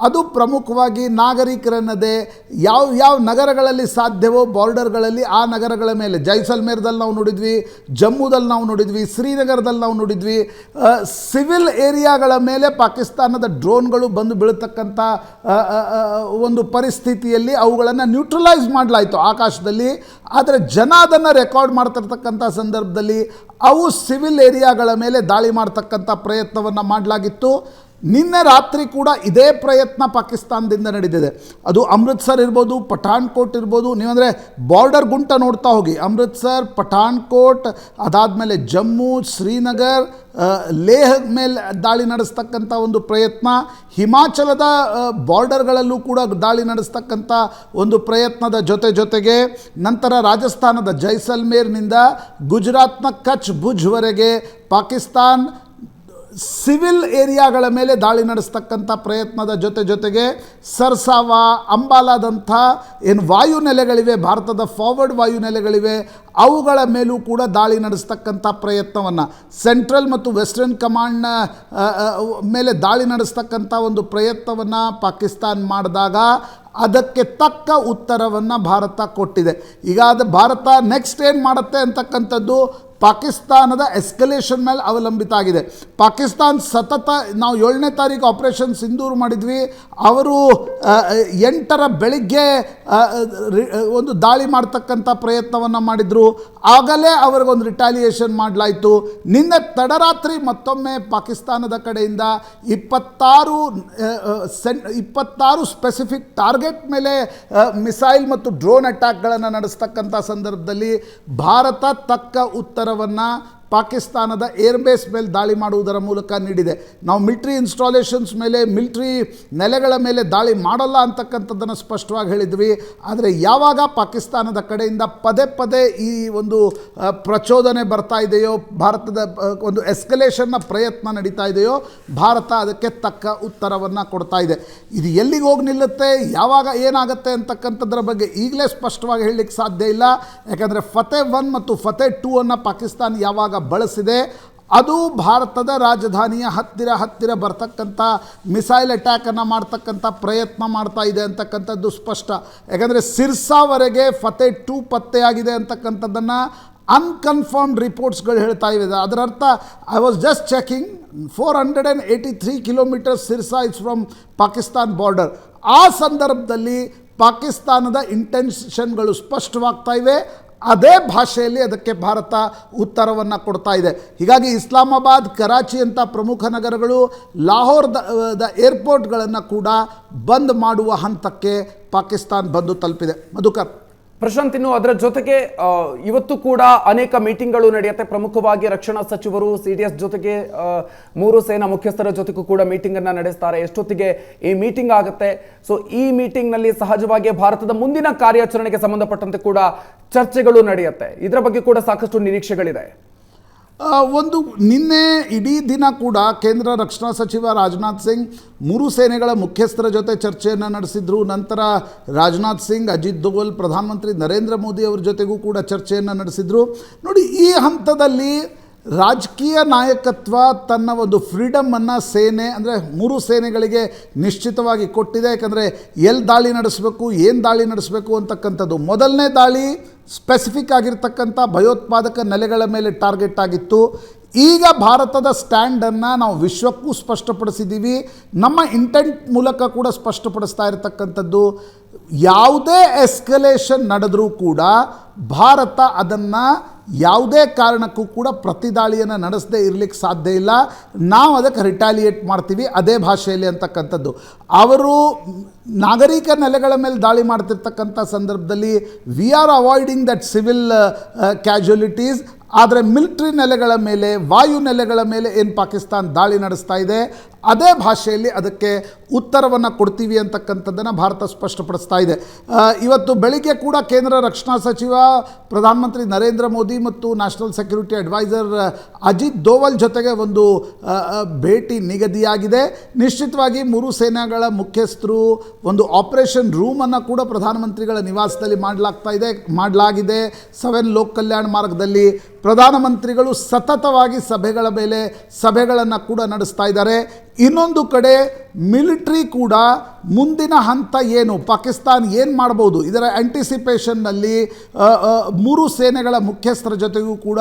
[SPEAKER 3] ಅದು ಪ್ರಮುಖವಾಗಿ ನಾಗರಿಕರನ್ನದೇ ಯಾವ ಯಾವ ನಗರಗಳಲ್ಲಿ ಸಾಧ್ಯವೋ ಬಾರ್ಡರ್ಗಳಲ್ಲಿ ಆ ನಗರಗಳ ಮೇಲೆ, ಜೈಸಲ್ಮೇರ್ದಲ್ಲಿ ನಾವು ನೋಡಿದ್ವಿ ಜಮ್ಮುದಲ್ಲಿ ನಾವು ನೋಡಿದ್ವಿ, ಶ್ರೀನಗರದಲ್ಲಿ ನಾವು ನೋಡಿದ್ವಿ ಸಿವಿಲ್ ಏರಿಯಾಗಳ ಮೇಲೆ ಪಾಕಿಸ್ತಾನದ ಡ್ರೋನ್ಗಳು ಬಂದು ಬೀಳತಕ್ಕಂಥ ಒಂದು ಪರಿಸ್ಥಿತಿಯಲ್ಲಿ ಅವುಗಳನ್ನು ನ್ಯೂಟ್ರಲೈಸ್ ಮಾಡಲಾಯಿತು ಆಕಾಶದಲ್ಲಿ. ಆದರೆ ಜನ ಅದನ್ನು ರೆಕಾರ್ಡ್ ಮಾಡ್ತಿರ್ತಕ್ಕಂಥ ಸಂದರ್ಭದಲ್ಲಿ ಅವು ಸಿವಿಲ್ ಏರಿಯಾಗಳ ಮೇಲೆ ದಾಳಿ ಮಾಡ್ತಕ್ಕಂಥ ಪ್ರಯತ್ನವನ್ನು ಮಾಡಲಾಗಿತ್ತು. ನಿನ್ನೆ ರಾತ್ರಿ ಕೂಡ ಇದೇ ಪ್ರಯತ್ನ ಪಾಕಿಸ್ತಾನದಿಂದ ನಡೆದಿದೆ ಅದು ಅಮೃತ್ಸರ್ ಇರ್ಬೋದು, ಪಠಾಣ್ಕೋಟ್ ಇರ್ಬೋದು, ನೀವಂದರೆ ಬಾರ್ಡರ್ ಗುಂಟ ನೋಡ್ತಾ ಹೋಗಿ. ಅಮೃತ್ಸರ್ ಪಠಾಣ್ಕೋಟ್, ಅದಾದಮೇಲೆ ಜಮ್ಮು, ಶ್ರೀನಗರ್ ಲೇಹ್ ಮೇಲೆ ದಾಳಿ ನಡೆಸ್ತಕ್ಕಂಥ ಒಂದು ಪ್ರಯತ್ನ, ಹಿಮಾಚಲದ ಬಾರ್ಡರ್ಗಳಲ್ಲೂ ಕೂಡ ದಾಳಿ ನಡೆಸ್ತಕ್ಕಂಥ ಒಂದು ಪ್ರಯತ್ನದ ಜೊತೆ ಜೊತೆಗೆ, ನಂತರ ರಾಜಸ್ಥಾನದ ಜೈಸಲ್ಮೇರ್ನಿಂದ ಗುಜರಾತ್ನ ಕಚ್ ಭುಜ್ವರೆಗೆ ಪಾಕಿಸ್ತಾನ್ ಸಿವಿಲ್ ಏರಿಯಾಗಳ ಮೇಲೆ ದಾಳಿ ನಡೆಸ್ತಕ್ಕಂಥ ಪ್ರಯತ್ನದ ಜೊತೆ ಜೊತೆಗೆ ಸರ್ಸಾವ, ಅಂಬಾಲಾದಂಥ ಏನು ವಾಯು ನೆಲೆಗಳಿವೆ ಭಾರತದ ಫಾರ್ವರ್ಡ್ ವಾಯು ನೆಲೆಗಳಿವೆ ಅವುಗಳ ಮೇಲೂ ಕೂಡ ದಾಳಿ ನಡೆಸ್ತಕ್ಕಂಥ ಪ್ರಯತ್ನವನ್ನು. ಸೆಂಟ್ರಲ್ ಮತ್ತು ವೆಸ್ಟರ್ನ್ ಕಮಾಂಡ್ನ ಮೇಲೆ ದಾಳಿ ನಡೆಸ್ತಕ್ಕಂಥ ಒಂದು ಪ್ರಯತ್ನವನ್ನು ಪಾಕಿಸ್ತಾನ್ ಮಾಡಿದಾಗ ಅದಕ್ಕೆ ತಕ್ಕ ಉತ್ತರವನ್ನು ಭಾರತ ಕೊಟ್ಟಿದೆ. ಈಗ ಅದು ಭಾರತ ನೆಕ್ಸ್ಟ್ ಏನು ಮಾಡುತ್ತೆ ಅಂತಕ್ಕಂಥದ್ದು ಪಾಕಿಸ್ತಾನದ ಎಸ್ಕಲೇಷನ್ ಮೇಲೆ ಅವಲಂಬಿತ ಆಗಿದೆ. ಪಾಕಿಸ್ತಾನ್ ಸತತ ನಾವು ಏಳನೇ ತಾರೀಕು ಆಪರೇಷನ್ ಸಿಂಧೂರು ಮಾಡಿದ್ವಿ. ಅವರು ಎಂಟರ ಬೆಳಿಗ್ಗೆ ಒಂದು ದಾಳಿ ಮಾಡ್ತಕ್ಕಂಥ ಪ್ರಯತ್ನವನ್ನು ಮಾಡಿದರು. ಆಗಲೇ ಅವ್ರಿಗೊಂದು ರಿಟಾಲಿಯೇಷನ್ ಮಾಡಲಾಯಿತು. ನಿನ್ನೆ ತಡರಾತ್ರಿ ಮತ್ತೊಮ್ಮೆ ಪಾಕಿಸ್ತಾನದ ಕಡೆಯಿಂದ ಇಪ್ಪತ್ತಾರು ಸೆನ್, ಇಪ್ಪತ್ತಾರು ಸ್ಪೆಸಿಫಿಕ್ ಟಾರ್ಗೆಟ್ ಮೇಲೆ ಮಿಸೈಲ್ ಮತ್ತು ಡ್ರೋನ್ ಅಟ್ಯಾಕ್ಗಳನ್ನು ನಡೆಸ್ತಕ್ಕಂಥ ಸಂದರ್ಭದಲ್ಲಿ ಭಾರತ ತಕ್ಕ ಉತ್ತರವನ್ನು ಪಾಕಿಸ್ತಾನದ ಏರ್ಬೇಸ್ ಮೇಲೆ ದಾಳಿ ಮಾಡುವುದರ ಮೂಲಕ ನೀಡಿದೆ. ನಾವು ಮಿಲ್ಟ್ರಿ ಇನ್ಸ್ಟಾಲೇಷನ್ಸ್ ಮೇಲೆ, ಮಿಲ್ಟ್ರಿ ನೆಲೆಗಳ ಮೇಲೆ ದಾಳಿ ಮಾಡಲ್ಲ ಅಂತಕ್ಕಂಥದ್ದನ್ನು ಸ್ಪಷ್ಟವಾಗಿ ಹೇಳಿದ್ವಿ. ಆದರೆ ಯಾವಾಗ ಪಾಕಿಸ್ತಾನದ ಕಡೆಯಿಂದ ಪದೇ ಪದೇ ಈ ಒಂದು ಪ್ರಚೋದನೆ ಬರ್ತಾ ಇದೆಯೋ, ಭಾರತದ ಒಂದು ಎಸ್ಕಲೇಷನ್ನ ಪ್ರಯತ್ನ ನಡೀತಾ ಇದೆಯೋ, ಭಾರತ ಅದಕ್ಕೆ ತಕ್ಕ ಉತ್ತರವನ್ನು ಕೊಡ್ತಾ ಇದೆ. ಇದು ಎಲ್ಲಿಗೆ ಹೋಗಿ ನಿಲ್ಲುತ್ತೆ, ಯಾವಾಗ ಏನಾಗುತ್ತೆ ಅಂತಕ್ಕಂಥದ್ರ ಬಗ್ಗೆ ಈಗಲೇ ಸ್ಪಷ್ಟವಾಗಿ ಹೇಳಲಿಕ್ಕೆ ಸಾಧ್ಯ ಇಲ್ಲ. ಯಾಕಂದರೆ ಫತೆ ಒನ್ ಮತ್ತು ಫತೆ ಟೂ ಅನ್ನು ಪಾಕಿಸ್ತಾನ ಯಾವಾಗ ಬಳಸಿದೆ. ಅದು ಭಾರತದ ರಾಜಧಾನಿಯ ಹತ್ತಿರ ಹತ್ತಿರ ಬರ್ತಕ್ಕಂಥ ಮಿಸೈಲ್ ಅಟ್ಯಾಕನ್ನು ಮಾಡ್ತಕ್ಕಂಥ ಪ್ರಯತ್ನ ಮಾಡ್ತಾ ಇದೆ ಅಂತಕ್ಕಂಥದ್ದು ಸ್ಪಷ್ಟ. ಯಾಕಂದರೆ ಸಿರ್ಸಾವರೆಗೆ ಫತೆ ಟೂ ಪತ್ತೆಯಾಗಿದೆ ಅಂತಕ್ಕಂಥದ್ದನ್ನು ಅನ್ಕನ್ಫರ್ಮ್ಡ್ ರಿಪೋರ್ಟ್ಸ್ಗಳು ಹೇಳ್ತಾ ಇವೆ. ಅದರ ಅರ್ಥ I was just checking four hundred and eighty three kilometres Sirsa is from Pakistan border ಆ ಸಂದರ್ಭದಲ್ಲಿ ಪಾಕಿಸ್ತಾನದ ಇಂಟೆನ್ಷನ್ಗಳು ಸ್ಪಷ್ಟವಾಗ್ತಾ ಇವೆ. ಅದೇ ಭಾಷೆಯಲ್ಲಿ ಅದಕ್ಕೆ ಭಾರತ ಉತ್ತರವನ್ನು ಕೊಡ್ತಾ ಇದೆ. ಹೀಗಾಗಿ ಇಸ್ಲಾಮಾಬಾದ್, ಕರಾಚಿ ಅಂತ ಪ್ರಮುಖ ನಗರಗಳು ಲಾಹೋರ್ ದ ದ ಏರ್ಪೋರ್ಟ್ಗಳನ್ನು ಕೂಡ ಬಂದ್ ಮಾಡುವ ಹಂತಕ್ಕೆ ಪಾಕಿಸ್ತಾನ್ ಬಂದು ತಲುಪಿದೆ. ಮಧುಕರ್.
[SPEAKER 1] ಪ್ರಶಾಂತ್ ಇನ್ನು ಅದರ ಜೊತೆಗೆ ಇವತ್ತು ಕೂಡ ಅನೇಕ ಮೀಟಿಂಗ್ಗಳು ನಡೆಯುತ್ತೆ. ಪ್ರಮುಖವಾಗಿ ರಕ್ಷಣಾ ಸಚಿವರು, ಸಿ ಡಿ ಎಸ್ ಜೊತೆಗೆ ಮೂರು ಸೇನಾ ಮುಖ್ಯಸ್ಥರ ಜೊತೆಗೂ ಕೂಡ ಮೀಟಿಂಗ್ ಅನ್ನ ನಡೆಸ್ತಾರೆ. ಎಷ್ಟೊತ್ತಿಗೆ ಈ ಮೀಟಿಂಗ್ ಆಗುತ್ತೆ? ಸೊ, ಈ ಮೀಟಿಂಗ್ನಲ್ಲಿ ಸಹಜವಾಗಿ ಭಾರತದ ಮುಂದಿನ ಕಾರ್ಯಾಚರಣೆಗೆ ಸಂಬಂಧಪಟ್ಟಂತೆ ಕೂಡ ಚರ್ಚೆಗಳು ನಡೆಯುತ್ತೆ. ಇದರ ಬಗ್ಗೆ ಕೂಡ ಸಾಕಷ್ಟು ನಿರೀಕ್ಷೆಗಳಿದೆ.
[SPEAKER 3] ಒಂದು ನಿನ್ನೆ ಇಡೀ ದಿನ ಕೂಡ ಕೇಂದ್ರ ರಕ್ಷಣಾ ಸಚಿವ ರಾಜನಾಥ್ ಸಿಂಗ್ ಮೂರು ಸೇನೆಗಳ ಮುಖ್ಯಸ್ಥರ ಜೊತೆ ಚರ್ಚೆಯನ್ನು ನಡೆಸಿದ್ರು. ನಂತರ ರಾಜನಾಥ್ ಸಿಂಗ್, ಅಜಿತ್ ದೋವಲ್, ಪ್ರಧಾನಮಂತ್ರಿ ನರೇಂದ್ರ ಮೋದಿ ಅವರ ಜೊತೆಗೂ ಕೂಡ ಚರ್ಚೆಯನ್ನು ನಡೆಸಿದ್ರು. ನೋಡಿ, ಈ ಹಂತದಲ್ಲಿ ರಾಜಕೀಯ ನಾಯಕತ್ವ ತನ್ನ ಒಂದು ಫ್ರೀಡಮನ್ನು ಸೇನೆ, ಅಂದರೆ ಮೂರು ಸೇನೆಗಳಿಗೆ ನಿಶ್ಚಿತವಾಗಿ ಕೊಟ್ಟಿದೆ. ಯಾಕಂದರೆ ಎಲ್ಲಿ ದಾಳಿ ನಡೆಸಬೇಕು, ಏನು ದಾಳಿ ನಡೆಸಬೇಕು ಅಂತಕ್ಕಂಥದ್ದು. ಮೊದಲನೇ ದಾಳಿ ಸ್ಪೆಸಿಫಿಕ್ ಆಗಿರ್ತಕ್ಕಂಥ ಭಯೋತ್ಪಾದಕ ನೆಲೆಗಳ ಮೇಲೆ ಟಾರ್ಗೆಟ್ ಆಗಿತ್ತು. ಈಗ ಭಾರತದ ಸ್ಟ್ಯಾಂಡನ್ನು ನಾವು ವಿಶ್ವಕ್ಕೂ ಸ್ಪಷ್ಟಪಡಿಸಿದ್ದೀವಿ ನಮ್ಮ ಇಂಟೆಂಟ್ ಮೂಲಕ ಕೂಡ ಸ್ಪಷ್ಟಪಡಿಸ್ತಾ ಇರತಕ್ಕಂಥದ್ದು. ಯಾವುದೇ ಎಸ್ಕಲೇಷನ್ ನಡೆದರೂ ಕೂಡ ಭಾರತ ಅದನ್ನು ಯಾವುದೇ ಕಾರಣಕ್ಕೂ ಕೂಡ ಪ್ರತಿದಾಳಿಯನ್ನು ನಡೆಸದೇ ಇರಲಿಕ್ಕೆ ಸಾಧ್ಯ ಇಲ್ಲ. ನಾವು ಅದಕ್ಕೆ ರಿಟಾಲಿಯೇಟ್ ಮಾಡ್ತೀವಿ, ಅದೇ ಭಾಷೆಯಲ್ಲಿ ಅಂತಕ್ಕಂಥದ್ದು. ಅವರು ನಾಗರಿಕ ನೆಲೆಗಳ ಮೇಲೆ ದಾಳಿ ಮಾಡ್ತಿರ್ತಕ್ಕಂಥ ಸಂದರ್ಭದಲ್ಲಿ we are avoiding that civil casualties ಆದರೆ ಮಿಲಿಟ್ರಿ ನೆಲೆಗಳ ಮೇಲೆ, ವಾಯು ನೆಲೆಗಳ ಮೇಲೆ ಏನು ಪಾಕಿಸ್ತಾನ್ ದಾಳಿ ನಡೆಸ್ತಾ ಇದೆ, ಅದೇ ಭಾಷೆಯಲ್ಲಿ ಅದಕ್ಕೆ ಉತ್ತರವನ್ನು ಕೊಡ್ತೀವಿ ಅಂತಕ್ಕಂಥದ್ದನ್ನು ಭಾರತ ಸ್ಪಷ್ಟಪಡಿಸ್ತಾ ಇದೆ. ಇವತ್ತು ಬೆಳಿಗ್ಗೆ ಕೂಡ ಕೇಂದ್ರ ರಕ್ಷಣಾ ಸಚಿವ, ಪ್ರಧಾನಮಂತ್ರಿ ನರೇಂದ್ರ ಮೋದಿ ಮತ್ತು national security adviser Ajit Doval ಜೊತೆಗೆ ಒಂದು ಭೇಟಿ ನಿಗದಿಯಾಗಿದೆ. ನಿಶ್ಚಿತವಾಗಿ ಮೂರು ಸೇನೆಗಳ ಮುಖ್ಯಸ್ಥರು ಒಂದು ಆಪರೇಷನ್ ರೂಮನ್ನು ಕೂಡ ಪ್ರಧಾನಮಂತ್ರಿಗಳ ನಿವಾಸದಲ್ಲಿ ಮಾಡಲಾಗ್ತಾ ಇದೆ, ಮಾಡಲಾಗಿದೆ. ಸೆವೆನ್ ಲೋಕ್ ಕಲ್ಯಾಣ ಮಾರ್ಗದಲ್ಲಿ ಪ್ರಧಾನಮಂತ್ರಿಗಳು ಸತತವಾಗಿ ಸಭೆಗಳ ಮೇಲೆ ಸಭೆಗಳನ್ನು ಕೂಡ ನಡೆಸ್ತಾ ಇದ್ದಾರೆ. ಇನ್ನೊಂದು ಕಡೆ ಮಿಲಿಟ್ರಿ ಕೂಡ ಮುಂದಿನ ಹಂತ ಏನು? ಪಾಕಿಸ್ತಾನ್ ಏನು ಮಾಡ್ಬೋದು? ಇದರ ಆಂಟಿಸಿಪೇಷನ್ನಲ್ಲಿ ಮೂರು ಸೇನೆಗಳ ಮುಖ್ಯಸ್ಥರ ಜೊತೆಗೂ ಕೂಡ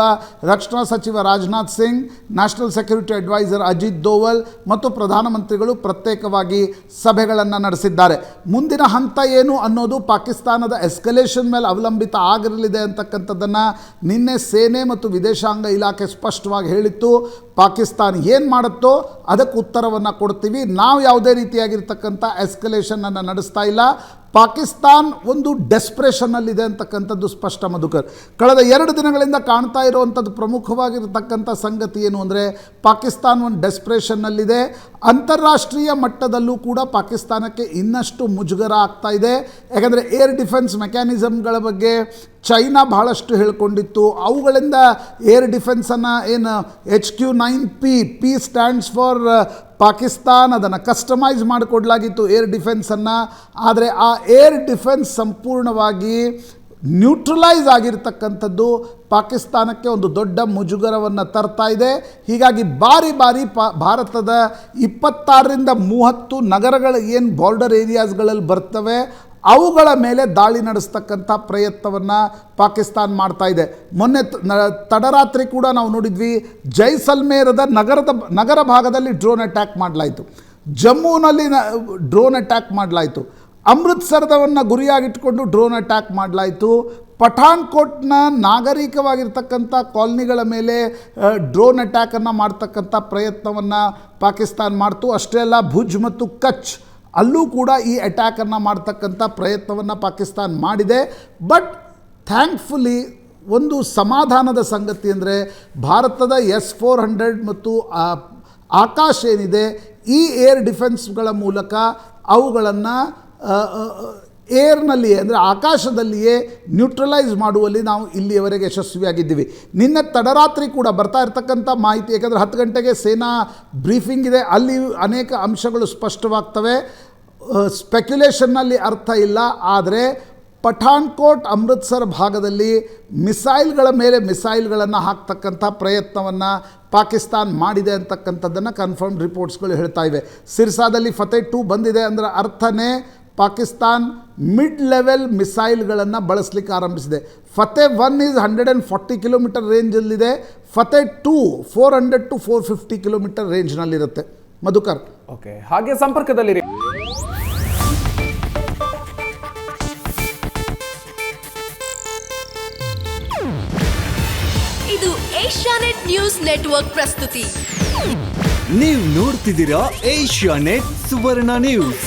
[SPEAKER 3] ರಕ್ಷಣಾ ಸಚಿವ Rajnath Singh national security adviser Ajit Doval ಮತ್ತು ಪ್ರಧಾನಮಂತ್ರಿಗಳು ಪ್ರತ್ಯೇಕವಾಗಿ ಸಭೆಗಳನ್ನು ನಡೆಸಿದ್ದಾರೆ. ಮುಂದಿನ ಹಂತ ಏನು ಅನ್ನೋದು ಪಾಕಿಸ್ತಾನದ ಎಸ್ಕಲೇಷನ್ ಮೇಲೆ ಅವಲಂಬಿತ ಆಗಿರಲಿದೆ ಅಂತಕ್ಕಂಥದ್ದನ್ನು ನಿನ್ನೆ ಸೇನೆ ಮತ್ತು ವಿದೇಶಾಂಗ ಇಲಾಖೆ ಸ್ಪಷ್ಟವಾಗಿ ಹೇಳಿತ್ತು. ಪಾಕಿಸ್ತಾನ್ ಏನು ಮಾಡುತ್ತೋ ಅದಕ್ಕೆ ಉತ್ತರವನ್ನು ಕೊಡ್ತೀವಿ. ನಾವು ಯಾವುದೇ ರೀತಿಯಾಗಿರ್ತಕ್ಕಂಥ ಎಸ್ಕಲೇಷನನ್ನು ನಡೆಸ್ತಾ ಇಲ್ಲ. ಪಾಕಿಸ್ತಾನ್ ಒಂದು ಡೆಸ್ಪ್ರೆಷನ್ನಲ್ಲಿದೆ ಅಂತಕ್ಕಂಥದ್ದು ಸ್ಪಷ್ಟ, ಮಧುಕರ್. ಕಳೆದ ಎರಡು ದಿನಗಳಿಂದ ಕಾಣ್ತಾ ಇರುವಂಥದ್ದು ಪ್ರಮುಖವಾಗಿರ್ತಕ್ಕಂಥ ಸಂಗತಿ ಏನು ಅಂದರೆ, ಪಾಕಿಸ್ತಾನ್ ಒಂದು ಡೆಸ್ಪ್ರೆಷನ್ನಲ್ಲಿದೆ. ಅಂತಾರಾಷ್ಟ್ರೀಯ ಮಟ್ಟದಲ್ಲೂ ಕೂಡ ಪಾಕಿಸ್ತಾನಕ್ಕೆ ಇನ್ನಷ್ಟು ಮುಜುಗರ ಆಗ್ತಾ ಇದೆ. ಯಾಕಂದರೆ ಏರ್ ಡಿಫೆನ್ಸ್ ಮೆಕ್ಯಾನಿಸಮ್ಗಳ ಬಗ್ಗೆ ಚೈನಾ ಬಹಳಷ್ಟು ಹೇಳ್ಕೊಂಡಿತ್ತು. ಅವುಗಳಿಂದ ಏರ್ ಡಿಫೆನ್ಸನ್ನು ಏನು, H Q nine P P stands for, Pakistan ಅದನ್ನು ಕಸ್ಟಮೈಸ್ ಮಾಡಿಕೊಡ್ಲಾಗಿತ್ತು ಏರ್ ಡಿಫೆನ್ಸನ್ನು. ಆದರೆ ಆ ಏರ್ ಡಿಫೆನ್ಸ್ ಸಂಪೂರ್ಣವಾಗಿ ನ್ಯೂಟ್ರಲೈಸ್ ಆಗಿರ್ತಕ್ಕಂಥದ್ದು ಪಾಕಿಸ್ತಾನಕ್ಕೆ ಒಂದು ದೊಡ್ಡ ಮುಜುಗರವನ್ನು ತರ್ತಾ ಇದೆ. ಹೀಗಾಗಿ ಬಾರಿ ಬಾರಿ ಪಾ ಭಾರತದ ಇಪ್ಪತ್ತಾರರಿಂದ ಮೂವತ್ತು ನಗರಗಳ ಏನು ಬಾರ್ಡರ್ ಏರಿಯಾಸ್ಗಳಲ್ಲಿ ಬರ್ತವೆ, ಅವುಗಳ ಮೇಲೆ ದಾಳಿ ನಡೆಸ್ತಕ್ಕಂಥ ಪ್ರಯತ್ನವನ್ನು ಪಾಕಿಸ್ತಾನ್ ಮಾಡ್ತಾ ಇದೆ. ಮೊನ್ನೆ ತಡರಾತ್ರಿ ಕೂಡ ನಾವು ನೋಡಿದ್ವಿ, ಜೈಸಲ್ಮೇರದ ನಗರದ ನಗರ ಭಾಗದಲ್ಲಿ ಡ್ರೋನ್ ಅಟ್ಯಾಕ್ ಮಾಡಲಾಯಿತು. ಜಮ್ಮುನಲ್ಲಿ ಡ್ರೋನ್ ಅಟ್ಯಾಕ್ ಮಾಡಲಾಯಿತು. ಅಮೃತ್ಸರದವನ್ನು ಗುರಿಯಾಗಿಟ್ಕೊಂಡು ಡ್ರೋನ್ ಅಟ್ಯಾಕ್ ಮಾಡಲಾಯಿತು. ಪಠಾಣ್ಕೋಟ್ನ ನಾಗರಿಕವಾಗಿರ್ತಕ್ಕಂಥ ಕಾಲನಿಗಳ ಮೇಲೆ ಡ್ರೋನ್ ಅಟ್ಯಾಕನ್ನು ಮಾಡ್ತಕ್ಕಂಥ ಪ್ರಯತ್ನವನ್ನು ಪಾಕಿಸ್ತಾನ್ ಮಾಡ್ತು. ಅಷ್ಟೇ ಅಲ್ಲ, ಭುಜ್ ಮತ್ತು ಕಚ್ ಅಲ್ಲೂ ಕೂಡ ಈ ಅಟ್ಯಾಕನ್ನು ಮಾಡ್ತಕ್ಕಂಥ ಪ್ರಯತ್ನವನ್ನು ಪಾಕಿಸ್ತಾನ್ ಮಾಡಿದೆ. ಬಟ್ ಥ್ಯಾಂಕ್ಫುಲಿ ಒಂದು ಸಮಾಧಾನದ ಸಂಗತಿ ಅಂದರೆ, ಭಾರತದ ಎಸ್ ಫೋರ್ ಹಂಡ್ರೆಡ್ ಮತ್ತು ಆಕಾಶ್ ಏನಿದೆ, ಈ ಏರ್ ಡಿಫೆನ್ಸ್ಗಳ ಮೂಲಕ ಅವುಗಳನ್ನು ಏರ್ನಲ್ಲಿಯೇ ಅಂದರೆ ಆಕಾಶದಲ್ಲಿಯೇ ನ್ಯೂಟ್ರಲೈಸ್ ಮಾಡುವಲ್ಲಿ ನಾವು ಇಲ್ಲಿಯವರೆಗೆ ಯಶಸ್ವಿಯಾಗಿದ್ದೀವಿ. ನಿನ್ನೆ ತಡರಾತ್ರಿ ಕೂಡ ಬರ್ತಾ ಇರ್ತಕ್ಕಂಥ ಮಾಹಿತಿ, ಯಾಕಂದರೆ ಹತ್ತು ಗಂಟೆಗೆ ಸೇನಾ ಬ್ರೀಫಿಂಗ್ ಇದೆ. ಅಲ್ಲಿ ಅನೇಕ ಅಂಶಗಳು ಸ್ಪಷ್ಟವಾಗ್ತವೆ. ಸ್ಪೆಕ್ಯುಲೇಷನ್ನಲ್ಲಿ ಅರ್ಥ ಇಲ್ಲ. ಆದರೆ ಪಠಾಣ್ಕೋಟ್ ಅಮೃತ್ಸರ್ ಭಾಗದಲ್ಲಿ ಮಿಸೈಲ್ಗಳ ಮೇಲೆ ಮಿಸೈಲ್ಗಳನ್ನು ಹಾಕ್ತಕ್ಕಂಥ ಪ್ರಯತ್ನವನ್ನು ಪಾಕಿಸ್ತಾನ್ ಮಾಡಿದೆ ಅಂತಕ್ಕಂಥದ್ದನ್ನು ಕನ್ಫರ್ಮ್ ರಿಪೋರ್ಟ್ಸ್ಗಳು ಹೇಳ್ತಾ ಇವೆ. ಸಿರ್ಸಾದಲ್ಲಿ ಫತೆ ಟೂ ಬಂದಿದೆ ಅಂದರೆ ಅರ್ಥನೇ ಪಾಕಿಸ್ತಾನ್ ಮಿಡ್ ಲೆವೆಲ್ ಮಿಸೈಲ್ಗಳನ್ನು ಬಳಸಲಿಕ್ಕೆ ಆರಂಭಿಸಿದೆ. Fateh one is hundred and forty kilometre ರೇಂಜಲ್ಲಿದೆ Fateh two four hundred to four fifty kilometre ರೇಂಜ್ನಲ್ಲಿರುತ್ತೆ Madhukar.
[SPEAKER 1] Okay ಹಾಗೆ ಸಂಪರ್ಕದಲ್ಲಿರಿ.
[SPEAKER 4] ಇದು ಏಷ್ಯಾನೆಟ್ ನ್ಯೂಸ್ ನೆಟ್ವರ್ಕ್ ಪ್ರಸ್ತುತಿ.
[SPEAKER 5] ನೀವು ನೋಡ್ತಿದ್ದೀರಾ ಏಷ್ಯಾ ನೆಟ್ ಸುವರ್ಣ ನ್ಯೂಸ್.